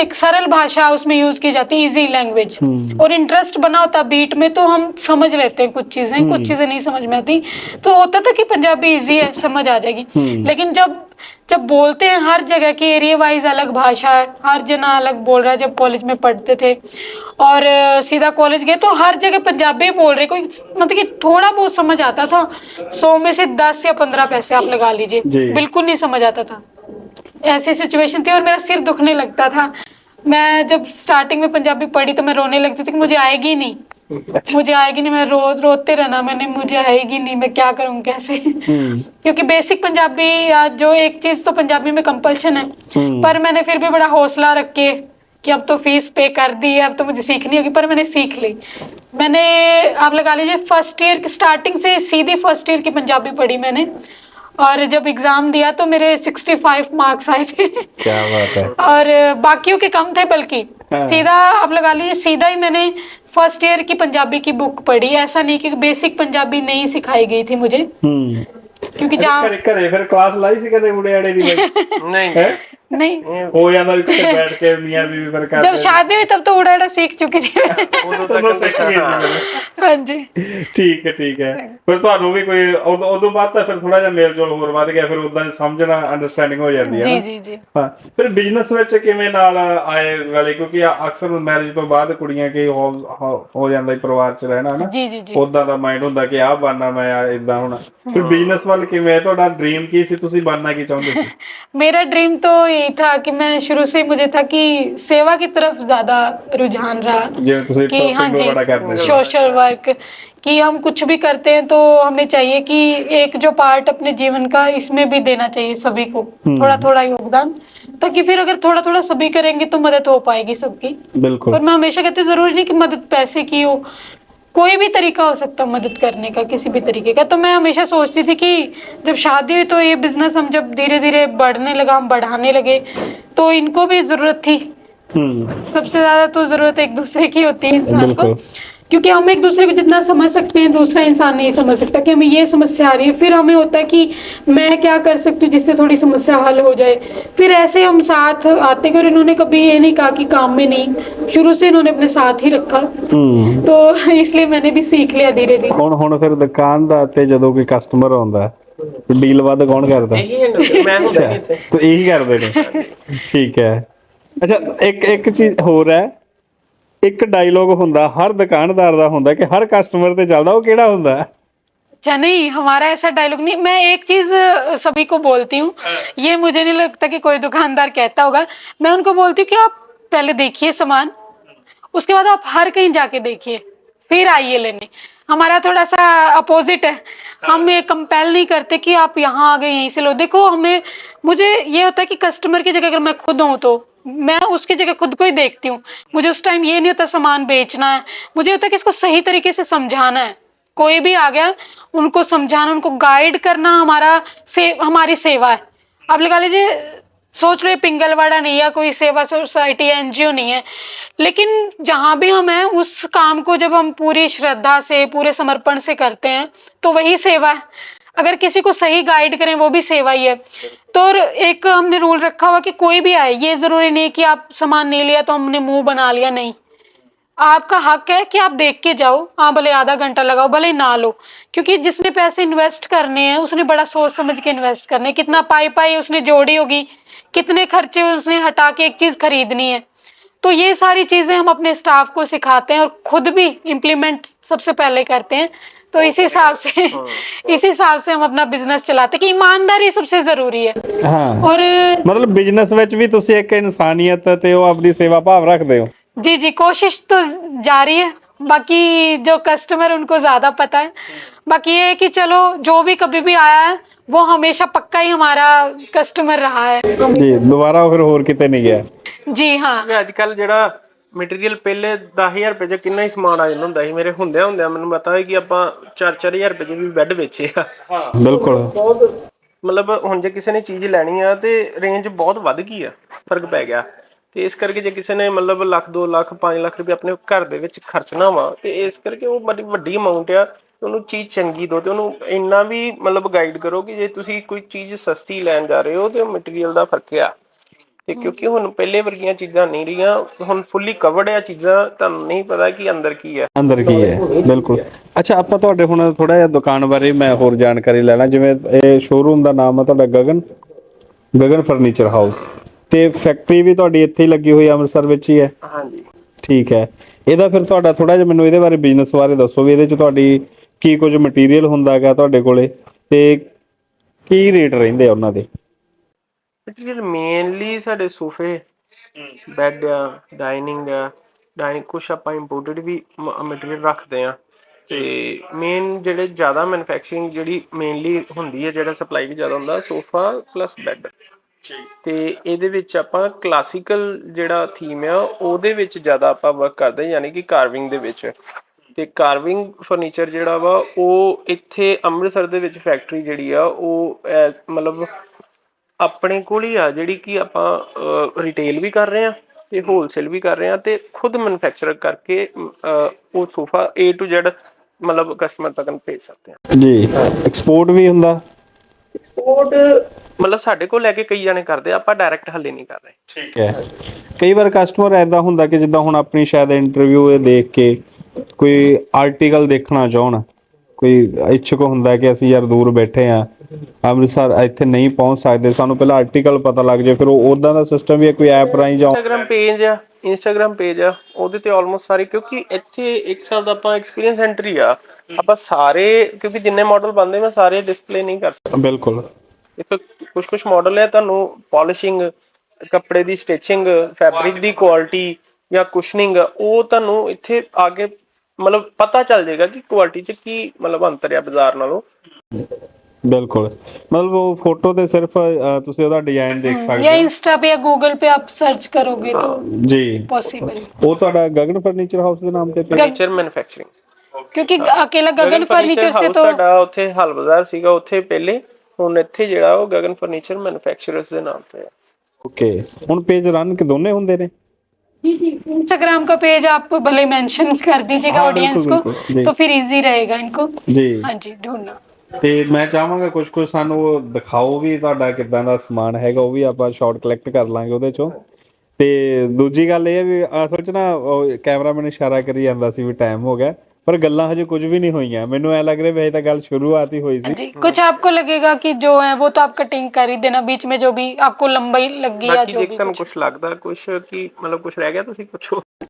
एक सरल भाषा उसमें यूज की जाती इजी लैंग्वेज और इंटरेस्ट बना होता बीट में तो हम समझ लेते हैं कुछ चीजें कुछ चीजें नहीं समझ में आती तो होता था कि पंजाबी ईजी है समझ आ जाएगी लेकिन जब जब बोलते हैं हर जगह की एरिया वाइज अलग भाषा है हर जना अलग बोल रहा है जब कॉलेज में पढ़ते थे और अ, सीधा कॉलेज गए तो हर जगह पंजाबी बोल रहे कोई मतलब कि थोड़ा बहुत समझ आता था सौ में से दस या पंद्रह पैसे आप लगा जी। लीजिए बिल्कुल नहीं समझ आता था ऐसी सिचुएशन थी और मेरा सिर दुखने लगता था मैं जब स्टार्टिंग में पंजाबी पढ़ी तो मैं रोने लगती थी कि मुझे आएगी नहीं मुझे आएगी नहीं मैं रो रोते रहना मैंने मुझे आएगी नहीं मैं क्या करूं कैसे क्योंकि बेसिक पंजाबी या जो एक चीज तो पंजाबी में कंपल्शन है पर मैंने फिर भी बड़ा हौसला रख के कि अब तो फीस पे कर दी है अब तो मुझे सीखनी होगी पर मैंने सीख ली मैंने आप लगा लीजिए फर्स्ट ईयर स्टार्टिंग से सीधी फर्स्ट ईयर की पंजाबी पढ़ी मैंने और जब एग्ज़ाम दिया तो मेरे 65 मार्क्स आए थे। क्या बात है। और बाकियों के कम थे बल्कि हाँ। सीधा आप लगा लीजिए सीधा ही मैंने फ़र्स्ट ईयर की पंजाबी की बुक पढ़ी। ऐसा नहीं कि बेसिक पंजाबी नहीं सिखाई गई थी मुझे। हम्म। क्योंकि जहाँ फिर क्लास लाई सी नहीं। नहीं ਹੋ ਜਾਂਦਾ ਵੀ ਘਰੇ ਬੈਠ ਕੇ ਮੀਆਂ ਬੀਵੀ ਫਿਰ ਕਰਦੇ जब शादी हुई तब तो उड़ा उड़ा सीख चुकी थी ਉਦੋਂ ਉਦੋਂ ਤੱਕ ਸਿੱਖ ਗਏ ਸੀ ਫਿਰ। हाँ जी ਠੀਕ ਹੈ ਠੀਕ ਹੈ ਫਿਰ ਤੁਹਾਨੂੰ ਵੀ ਕੋਈ ਉਦੋਂ ਉਦੋਂ ਬਾਅਦ ਤਾਂ ਫਿਰ ਥੋੜਾ ਜਿਹਾ ਮੇਲ ਜੋਲ ਹੋਰ ਵੱਧ ਗਿਆ ਫਿਰ ਉਦਾਂ ਸਮਝਣਾ ਅੰਡਰਸਟੈਂਡਿੰਗ ਹੋ ਜਾਂਦੀ ਹੈ जी ਨਾ। जी जी ਹਾਂ ਫਿਰ ਬਿਜ਼ਨਸ ਵਿੱਚ ਕਿਵੇਂ ਨਾਲ ਆਏ ਵਾਲੇ ਕਿਉਂਕਿ ਆ- ਅਕਸਰ ਮੈਰਿਜ ਤੋਂ ਬਾਅਦ ਕੁੜੀਆਂ ਕੀ ਹੋ ਹੋ- ਹੋ ਜਾਂਦਾ ਹੀ ਪਰਿਵਾਰ 'ਚ ਰਹਿਣਾ ਨਾ जी जी जी ਉਦਾਂ ਦਾ ਮਾਈਂਡ ਹੁੰਦਾ ਕਿ ਆਹ ਬਣਨਾ ਮੈਂ ਇਦਾਂ ਹੋਣਾ ਫਿਰ ਬਿਜ਼ਨਸ ਵੱਲ ਕਿਵੇਂ ਤੁਹਾਡਾ ਡ੍ਰੀਮ ਕੀ ਸੀ ਤੁਸੀਂ ਬਣਨਾ ਕੀ ਚਾਹੁੰਦੇ ਸੀ मेरा ड्रीम तो यही था कि मैं शुरू से मुझे था कि सेवा की तरफ़ ज़्यादा रुझान रहा। कि हाँ जी सोशल वर्क कि हम कुछ भी करते हैं तो हमें चाहिए कि एक जो पार्ट अपने जीवन का इसमें भी देना चाहिए सभी को। थोड़ा थोड़ा योगदान ताकि फिर अगर थोड़ा थोड़ा सभी करेंगे तो मदद हो पाएगी सबकी। बिल्कुल। और मैं हमेशा कहती हूँ ज़रूरी नहीं कि मदद पैसे की हो कोई भी तरीका हो सकता है मदद करने का किसी भी तरीके का। तो मैं हमेशा सोचती थी कि जब शादी हुई तो ये बिज़नेस हम जब धीरे धीरे बढ़ने लगा हम बढ़ाने लगे तो इनको भी ज़रूरत थी। हम्म। सबसे ज़्यादा तो ज़रूरत एक दूसरे की होती है इंसान को। क्योंकि हम एक दूसरे को जितना समझ सकते हैं दूसरा इंसान नहीं समझ सकता कि हमें ये समस्या आ रही है फिर हमें होता है कि मैं क्या कर सकती हूँ जिससे थोड़ी समस्या हल हो जाए फिर ऐसे हम साथ आते गए और इन्होंने कभी ये नहीं कहा कि काम में नहीं शुरू से इन्होंने अपने साथ ही रखा हम्म तो इसलिए मैंने भी सीख लिया धीरे धीरे ਹੁਣ ਹੁਣ ਫਿਰ ਦੁਕਾਨ ਦਾ ਤੇ ਜਦੋਂ ਕੋਈ ਕਸਟਮਰ ਆਉਂਦਾ ਡੀਲ ਵੱਧ ਕੌਣ ਕਰਦਾ ਇਹੀ ਹੈ ਨਾ, ਮੈਂ ਹੁੰਦਾ ਨਹੀਂ ਇੱਥੇ ਤੇ ਇਹੀ ਕਰਦੇ ਨੇ ਠੀਕ ਹੈ ਅੱਛਾ ਇੱਕ ਇੱਕ ਚੀਜ਼ ਹੋਰ ਹੈ ਇੱਕ ਡਾਇਲੋਗ ਹੁੰਦਾ ਹਰ ਦੁਕਾਨਦਾਰ ਦਾ ਹੁੰਦਾ ਕਿ ਹਰ ਕਸਟਮਰ ਤੇ ਚੱਲਦਾ ਉਹ ਕਿਹੜਾ ਹੁੰਦਾ ਹੈ अच्छा नहीं हमारा ऐसा डायलॉग नहीं मैं एक चीज अ, सभी को बोलती हूँ ये मुझे नहीं लगता कि कोई दुकानदार कहता होगा मैं उनको बोलती हूँ कि आप पहले देखिए सामान उसके बाद आप हर कहीं जाके देखिए फिर आइए लेने हमारा थोड़ा सा अपोजिट है हम ये कंपेल नहीं करते कि आप यहाँ आ गए यहीं से लो देखो हमें मुझे ये होता है कि कस्टमर की जगह अगर मैं खुद हूँ तो मैं उसकी जगह खुद को ही देखती हूँ। मुझे उस टाइम ये नहीं होता सामान बेचना है। मुझे होता है कि इसको सही तरीके से समझाना है। कोई भी आ गया, उनको समझाना, उनको गाइड करना हमारा से, हमारी सेवा है। अब लगा लीजिए, सोच लो ये पिंगलवाड़ा नहीं है, कोई सेवा सोसाइटी एनजीओ नहीं है। लेकिन जहाँ भी हम हैं, उस काम को जब हम पूरी श्रद्धा से, पूरे समर्पण से करते हैं तो वही सेवा है। अगर किसी को सही गाइड करें, वो भी सेवा ही है। तो एक हमने रूल रखा हुआ कि कोई भी आए, ये ज़रूरी नहीं कि आप सामान नहीं लिया तो हमने मुँह बना लिया, नहीं। आपका हक है कि आप देख के जाओ हाँ भले आधा घंटा लगाओ, भले ना लो। क्योंकि जिसने पैसे इन्वेस्ट करने हैं, उसने बड़ा सोच समझ के इन्वेस्ट करने कितना पाई पाई उसने जोड़ी होगी, कितने खर्चे उसने हटा के एक चीज़ खरीदनी है। तो ये सारी चीज़ें हम अपने स्टाफ को सिखाते हैं और खुद भी इम्प्लीमेंट सबसे पहले करते हैं। तो इसी हिसाब से इसी हिसाब से हम अपना बिजनेस चलाते हैं कि ईमानदारी सबसे जरूरी है ਹਾਂ और ਮਤਲਬ ਬਿਜ਼ਨਸ ਵਿੱਚ ਵੀ ਤੁਸੀਂ ਇੱਕ ਇਨਸਾਨੀਅਤ ਤੇ ਉਹ ਆਪਣੀ ਸੇਵਾ ਭਾਵ ਰੱਖਦੇ ਹੋ जी जी कोशिश तो जारी है बाकी जो कस्टमर उनको ज्यादा पता है बाकी ये है कि चलो जो भी कभी भी आया है वो हमेशा पक्का ही हमारा कस्टमर रहा है ਜੀ ਦੁਬਾਰਾ ਉਹ ਫਿਰ ਹੋਰ ਕਿਤੇ ਨਹੀਂ ਗਿਆ जी हाँ ਅੱਜ ਕੱਲ ਜਿਹੜਾ ਮਟੀਰੀਅਲ ਪਹਿਲੇ 10000 ਰੁਪਏ ਚ ਕਿੰਨਾ ਹੀ ਸਮਾਨ ਆ ਜਾਂਦਾ ਹੁੰਦਾ ਸੀ। ਮੇਰੇ ਹੁੰਦਿਆਂ ਹੁੰਦਿਆਂ ਮੈਨੂੰ ਪਤਾ ਹੈ ਕਿ ਆਪਾਂ 4-4000 ਰੁਪਏ ਚ ਵੀ ਬੈੱਡ ਵੇਚੇ ਆ। ਬਿਲਕੁਲ। ਮਤਲਬ ਹੁਣ ਜੇ ਕਿਸੇ ਨੇ ਚੀਜ਼ ਲੈਣੀ ਆ ਤੇ ਰੇਂਜ ਬਹੁਤ ਵੱਧ ਗਈ ਆ ਫ਼ਰਕ ਪੈ ਗਿਆ। ਤੇ ਇਸ ਕਰਕੇ ਜੇ ਕਿਸੇ ਨੇ ਮਤਲਬ ਲੱਖ 2 ਲੱਖ 5 ਲੱਖ ਰੁਪਏ ਆਪਣੇ ਘਰ ਦੇ ਵਿੱਚ ਖਰਚਣਾ ਵਾ ਤੇ ਇਸ ਕਰਕੇ ਉਹ ਬੜੀ ਵੱਡੀ ਅਮਾਉਂਟ ਆ ਤੇ ਉਹਨੂੰ ਚੀਜ਼ ਚੰਗੀ ਦੋ ਤੇ ਉਹਨੂੰ ਇੰਨਾ ਵੀ ਮਤਲਬ ਗਾਈਡ ਕਰੋ ਕਿ ਜੇ ਤੁਸੀਂ ਕੋਈ ਚੀਜ਼ ਸਸਤੀ ਲੈਣ ਜਾ ਰਹੇ ਹੋ ਤੇ ਮਟੀਰੀਅਲ ਦਾ ਫ਼ਰਕ ਆ। ਤੇ ਕਿਉਂਕਿ ਹੁਣ ਪਹਿਲੇ ਵਰਗੀਆਂ ਚੀਜ਼ਾਂ ਨਹੀਂ ਰਹੀਆਂ ਹੁਣ ਫੁੱਲੀ ਕਵਰਡ ਆ ਚੀਜ਼ਾਂ ਤੁਹਾਨੂੰ ਨਹੀਂ ਪਤਾ ਕਿ ਅੰਦਰ ਕੀ ਹੈ ਅੰਦਰ ਕੀ ਹੈ ਬਿਲਕੁਲ। ਅੱਛਾ ਆਪਾਂ ਤੁਹਾਡੇ ਹੁਣ ਥੋੜਾ ਜਿਹਾ ਦੁਕਾਨ ਬਾਰੇ ਮੈਂ ਹੋਰ ਜਾਣਕਾਰੀ ਲੈਣਾ ਜਿਵੇਂ ਇਹ ਸ਼ੋਰੂਮ ਦਾ ਨਾਮ ਹੈ ਤੁਹਾਡਾ ਗਗਨ ਗਗਨ ਫਰਨੀਚਰ ਹਾਊਸ ਤੇ ਫੈਕਟਰੀ ਵੀ ਤੁਹਾਡੀ ਇੱਥੇ ਹੀ ਲੱਗੀ ਹੋਈ ਹੈ ਅੰਮ੍ਰਿਤਸਰ ਵਿੱਚ ਹੀ ਹੈ? ਹਾਂਜੀ। ਠੀਕ ਹੈ। ਇਹਦਾ ਫਿਰ ਤੁਹਾਡਾ ਥੋੜਾ ਜਿਹਾ ਮੈਨੂੰ ਇਹਦੇ ਬਾਰੇ ਬਿਜ਼ਨਸ ਬਾਰੇ ਦੱਸੋ ਵੀ ਇਹਦੇ ਚ ਤੁਹਾਡੀ ਕੀ ਕੁਝ ਮਟੀਰੀਅਲ ਹੁੰਦਾ ਹੈਗਾ ਤੁਹਾਡੇ ਕੋਲੇ ਤੇ ਕੀ ਰੇਟ ਰਹਿੰਦੇ ਆ ਉਹਨਾਂ ਦੇ? ਮਟੀਰੀਅਲ ਮੇਨਲੀ ਸਾਡੇ ਸੋਫੇ ਬੈੱਡ ਆ ਡਾਈਨਿੰਗ ਆ ਡਾਈਨਿੰਗ ਕੁਛ ਆਪਾਂ ਇੰਪੋਰਟਡ ਵੀ ਮਟੀਰੀਅਲ ਰੱਖਦੇ ਆ। ਤੇ ਮੇਨ ਜਿਹੜੇ ਜ਼ਿਆਦਾ ਮੈਨੂਫੈਕਚਰਿੰਗ ਜਿਹੜੀ ਮੇਨਲੀ ਹੁੰਦੀ ਹੈ ਜਿਹੜਾ ਸਪਲਾਈ ਵੀ ਜ਼ਿਆਦਾ ਹੁੰਦਾ, ਸੋਫਾ ਪਲੱਸ ਬੈੱਡ ਤੇ ਇਹਦੇ ਵਿੱਚ ਆਪਾਂ ਕਲਾਸੀਕਲ ਜਿਹੜਾ ਥੀਮ ਆ, ਉਹਦੇ ਵਿੱਚ ਜ਼ਿਆਦਾ ਆਪਾਂ ਵਰਕ ਕਰਦੇ, ਯਾਨੀ ਕਿ ਕਾਰਵਿੰਗ ਦੇ ਵਿੱਚ। ਤੇ ਕਾਰਵਿੰਗ ਫਰਨੀਚਰ ਜਿਹੜਾ ਵਾ, ਉਹ ਇੱਥੇ ਅੰਮ੍ਰਿਤਸਰ ਦੇ ਵਿੱਚ ਫੈਕਟਰੀ ਜਿਹੜੀ ਆ, ਉਹ ਮਤਲਬ ਆਪਣੇ ਕੋਲ ਹੀ ਆ ਜਿਹੜੀ ਕਿ ਆਪਾਂ ਰਿਟੇਲ ਵੀ ਕਰ ਰਹੇ ਆ ਤੇ ਹੋਲਸੇਲ ਵੀ ਕਰ ਰਹੇ ਆ ਤੇ ਖੁਦ ਮੈਨੂਫੈਕਚਰ ਕਰਕੇ ਉਹ ਸੋਫਾ A to Z ਮਤਲਬ ਕਸਟਮਰ ਤੱਕ ਭੇਜ ਸਕਦੇ ਆ ਜੀ ਐਕਸਪੋਰਟ ਵੀ ਹੁੰਦਾ? ਕੋਡ ਮਤਲਬ ਸਾਡੇ ਕੋਲ ਲੈ ਕੇ ਕਈ ਜਣੇ ਕਰਦੇ ਆ ਆਪਾਂ ਡਾਇਰੈਕਟ ਹੱਲੇ ਨਹੀਂ ਕਰ ਰਹੇ। ਠੀਕ ਹੈ। ਕਈ ਵਾਰ ਕਸਟਮਰ ਐਦਾਂ ਹੁੰਦਾ ਕਿ ਜਿੱਦਾਂ ਹੁਣ ਆਪਣੀ ਸ਼ਾਇਦ ਇੰਟਰਵਿਊ ਇਹ ਦੇਖ ਕੇ ਕੋਈ ਆਰਟੀਕਲ ਦੇਖਣਾ ਚਾਹਣ ਕੋਈ ਇੱਛੁਕ ਹੁੰਦਾ ਕਿ ਅਸੀਂ ਯਾਰ ਦੂਰ ਬੈਠੇ ਆ ਅੰਮ੍ਰਿਤਸਰ ਇੱਥੇ ਨਹੀਂ ਪਹੁੰਚ ਸਕਦੇ। ਸਾਨੂੰ ਪਹਿਲਾਂ ਆਰਟੀਕਲ ਪਤਾ ਲੱਗ ਜਾਏ ਫਿਰ ਉਹ ਉਦਾਂ ਦਾ ਸਿਸਟਮ ਵੀ ਹੈ ਕੋਈ ਐਪ ਰਾਹੀਂ ਜਾਂ ਇੰਸਟਾਗ੍ਰam ਪੇਜ ਆ ਇੰਸਟਾਗ੍ਰam ਪੇਜ ਆ ਉਹਦੇ ਤੇ ਆਲਮੋਸਟ ਸਾਰੇ ਕਿਉਂਕਿ ਇੱਥੇ ਇੱਕ ਸਾਲ ਦਾ ਆਪਾਂ ਐਕਸਪੀਰੀਅੰਸ ਐਂਟਰੀ ਆ ਆਪਾਂ ਸਾਰੇ ਕਿਉਂਕਿ ਜਿੰਨੇ ਮਾਡਲ ਬੰਦੇ ਮੈਂ ਸਾਰੇ ਡਿਸਪਲੇ ਨਹੀਂ ਕਰ ਸਕਦਾ। ਬਿਲਕੁਲ। ਦੇਖੋ ਕੁਝ ਕੁਝ ਮਾਡਲ ਹੈ ਤੁਹਾਨੂੰ ਪਾਲਿਸ਼ਿੰਗ ਕੱਪੜੇ ਦੀ ਸਟਿਚਿੰਗ ਫੈਬਰਿਕ ਦੀ ਕੁਆਲਿਟੀ ਜਾਂ ਕੁਸ਼ਨਿੰਗ ਉਹ ਤੁਹਾਨੂੰ ਇੱਥੇ ਆ ਕੇ ਮਤਲਬ ਪਤਾ ਚੱਲ ਜਾਏਗਾ ਕਿ ਕੁਆਲਿਟੀ 'ਚ ਕੀ ਮਤਲਬ ਅੰਤਰ ਹੈ ਬਾਜ਼ਾਰ ਨਾਲੋਂ। ਬਿਲकुल मतलब वो फोटो ਤੇ ਸਿਰਫ ਅ, ਤੁਸੀਂ ਉਹਦਾ ਡਿਜ਼ਾਈਨ ਦੇਖ ਸਕਦੇ या इंस्टा पे या गूगल पे आप सर्च करोगे तो ਹੋ ਜੀ। पॉसिबल ਉਹ ਤੁਹਾਡਾ ਗਗਨ ਫਰਨੀਚਰ ਹਾਊਸ ਦੇ ਨਾਮ ਤੇ ਪਿਆ? ਫਰਨੀਚਰ ਮੈਨੂਫੈਕਚਰਿੰਗ क्योंकि अकेला गगन फर्नीचर से तो ਸਾਡਾ ਉੱਥੇ ਹਲ ਬਾਜ਼ਾਰ ਸੀਗਾ ਉੱਥੇ ਪਹਿਲੇ। ਹੁਣ ਇੱਥੇ ਜਿਹੜਾ ਉਹ ਗਗਨ ਫਰਨੀਚਰ ਮੈਨੂਫੈਕਚਰਰਸ ਦੇ ਨਾਮ ਤੇ ਹੈ ਓਕੇ। ਹੁਣ ਪੇਜ ਰਨ ਕਿ ਦੋਨੇ ਹੁੰਦੇ ਨੇ? इंस्टाग्राम का पेज आप भले मेंशन कर दीजिएगा हाँ, बिल्कुल, ऑडियंस को बिल्कुल, जी। तो फिर इजी रहेगा इनको जी हाँ जी ढूंढना ਤੇ ਮੈਂ ਚਾਹਾਂਗਾ ਕੁਝ ਕੁਝ ਸਾਨੂੰ ਉਹ ਦਿਖਾਓ ਵੀ ਤੁਹਾਡਾ ਕਿੱਦਾਂ ਦਾ ਸਮਾਨ ਹੈਗਾ ਉਹ ਵੀ ਆਪਾਂ ਸ਼ਾਰਟ ਕਲੈਕਟ ਕਰ ਲਾਂਗੇ ਉਹਦੇ ਚੋਂ ਤੇ ਦੂਜੀ ਗੱਲ ਇਹ ਹੈ ਵੀ ਅਸਲ ਚ ਨਾ ਉਹ ਕੈਮਰਾਮੈਨ ਇਸ਼ਾਰਾ ਕਰੀ ਜਾਂਦਾ ਸੀ ਵੀ ਟਾਈਮ ਹੋ ਗਿਆ ਪਰ ਗੱਲਾਂ ਹਜੇ ਕੁਝ ਵੀ ਨਹੀਂ ਹੋਈਆਂ ਮੈਨੂੰ ਐ ਲੱਗ ਰਿਹਾ ਵੀ ਹਜੇ ਤਾਂ ਗੱਲ ਸ਼ੁਰੂਆਤ ਹੀ ਹੋਈ ਸੀ जी कुछ आपको लगेगा कि जो है वो तो आप कटिंग कर ही देना बीच में जो भी आपको लंबाई लगी या ਬਾਕੀ जो ਜੇ भी ਤੁਹਾਨੂੰ ਕੁਝ ਲੱਗਦਾ ਕੁਝ ਕੀ ਮਤਲਬ ਕੁਝ ਰਹਿ ਗਿਆ ਤੁਸੀਂ ਪੁੱਛੋ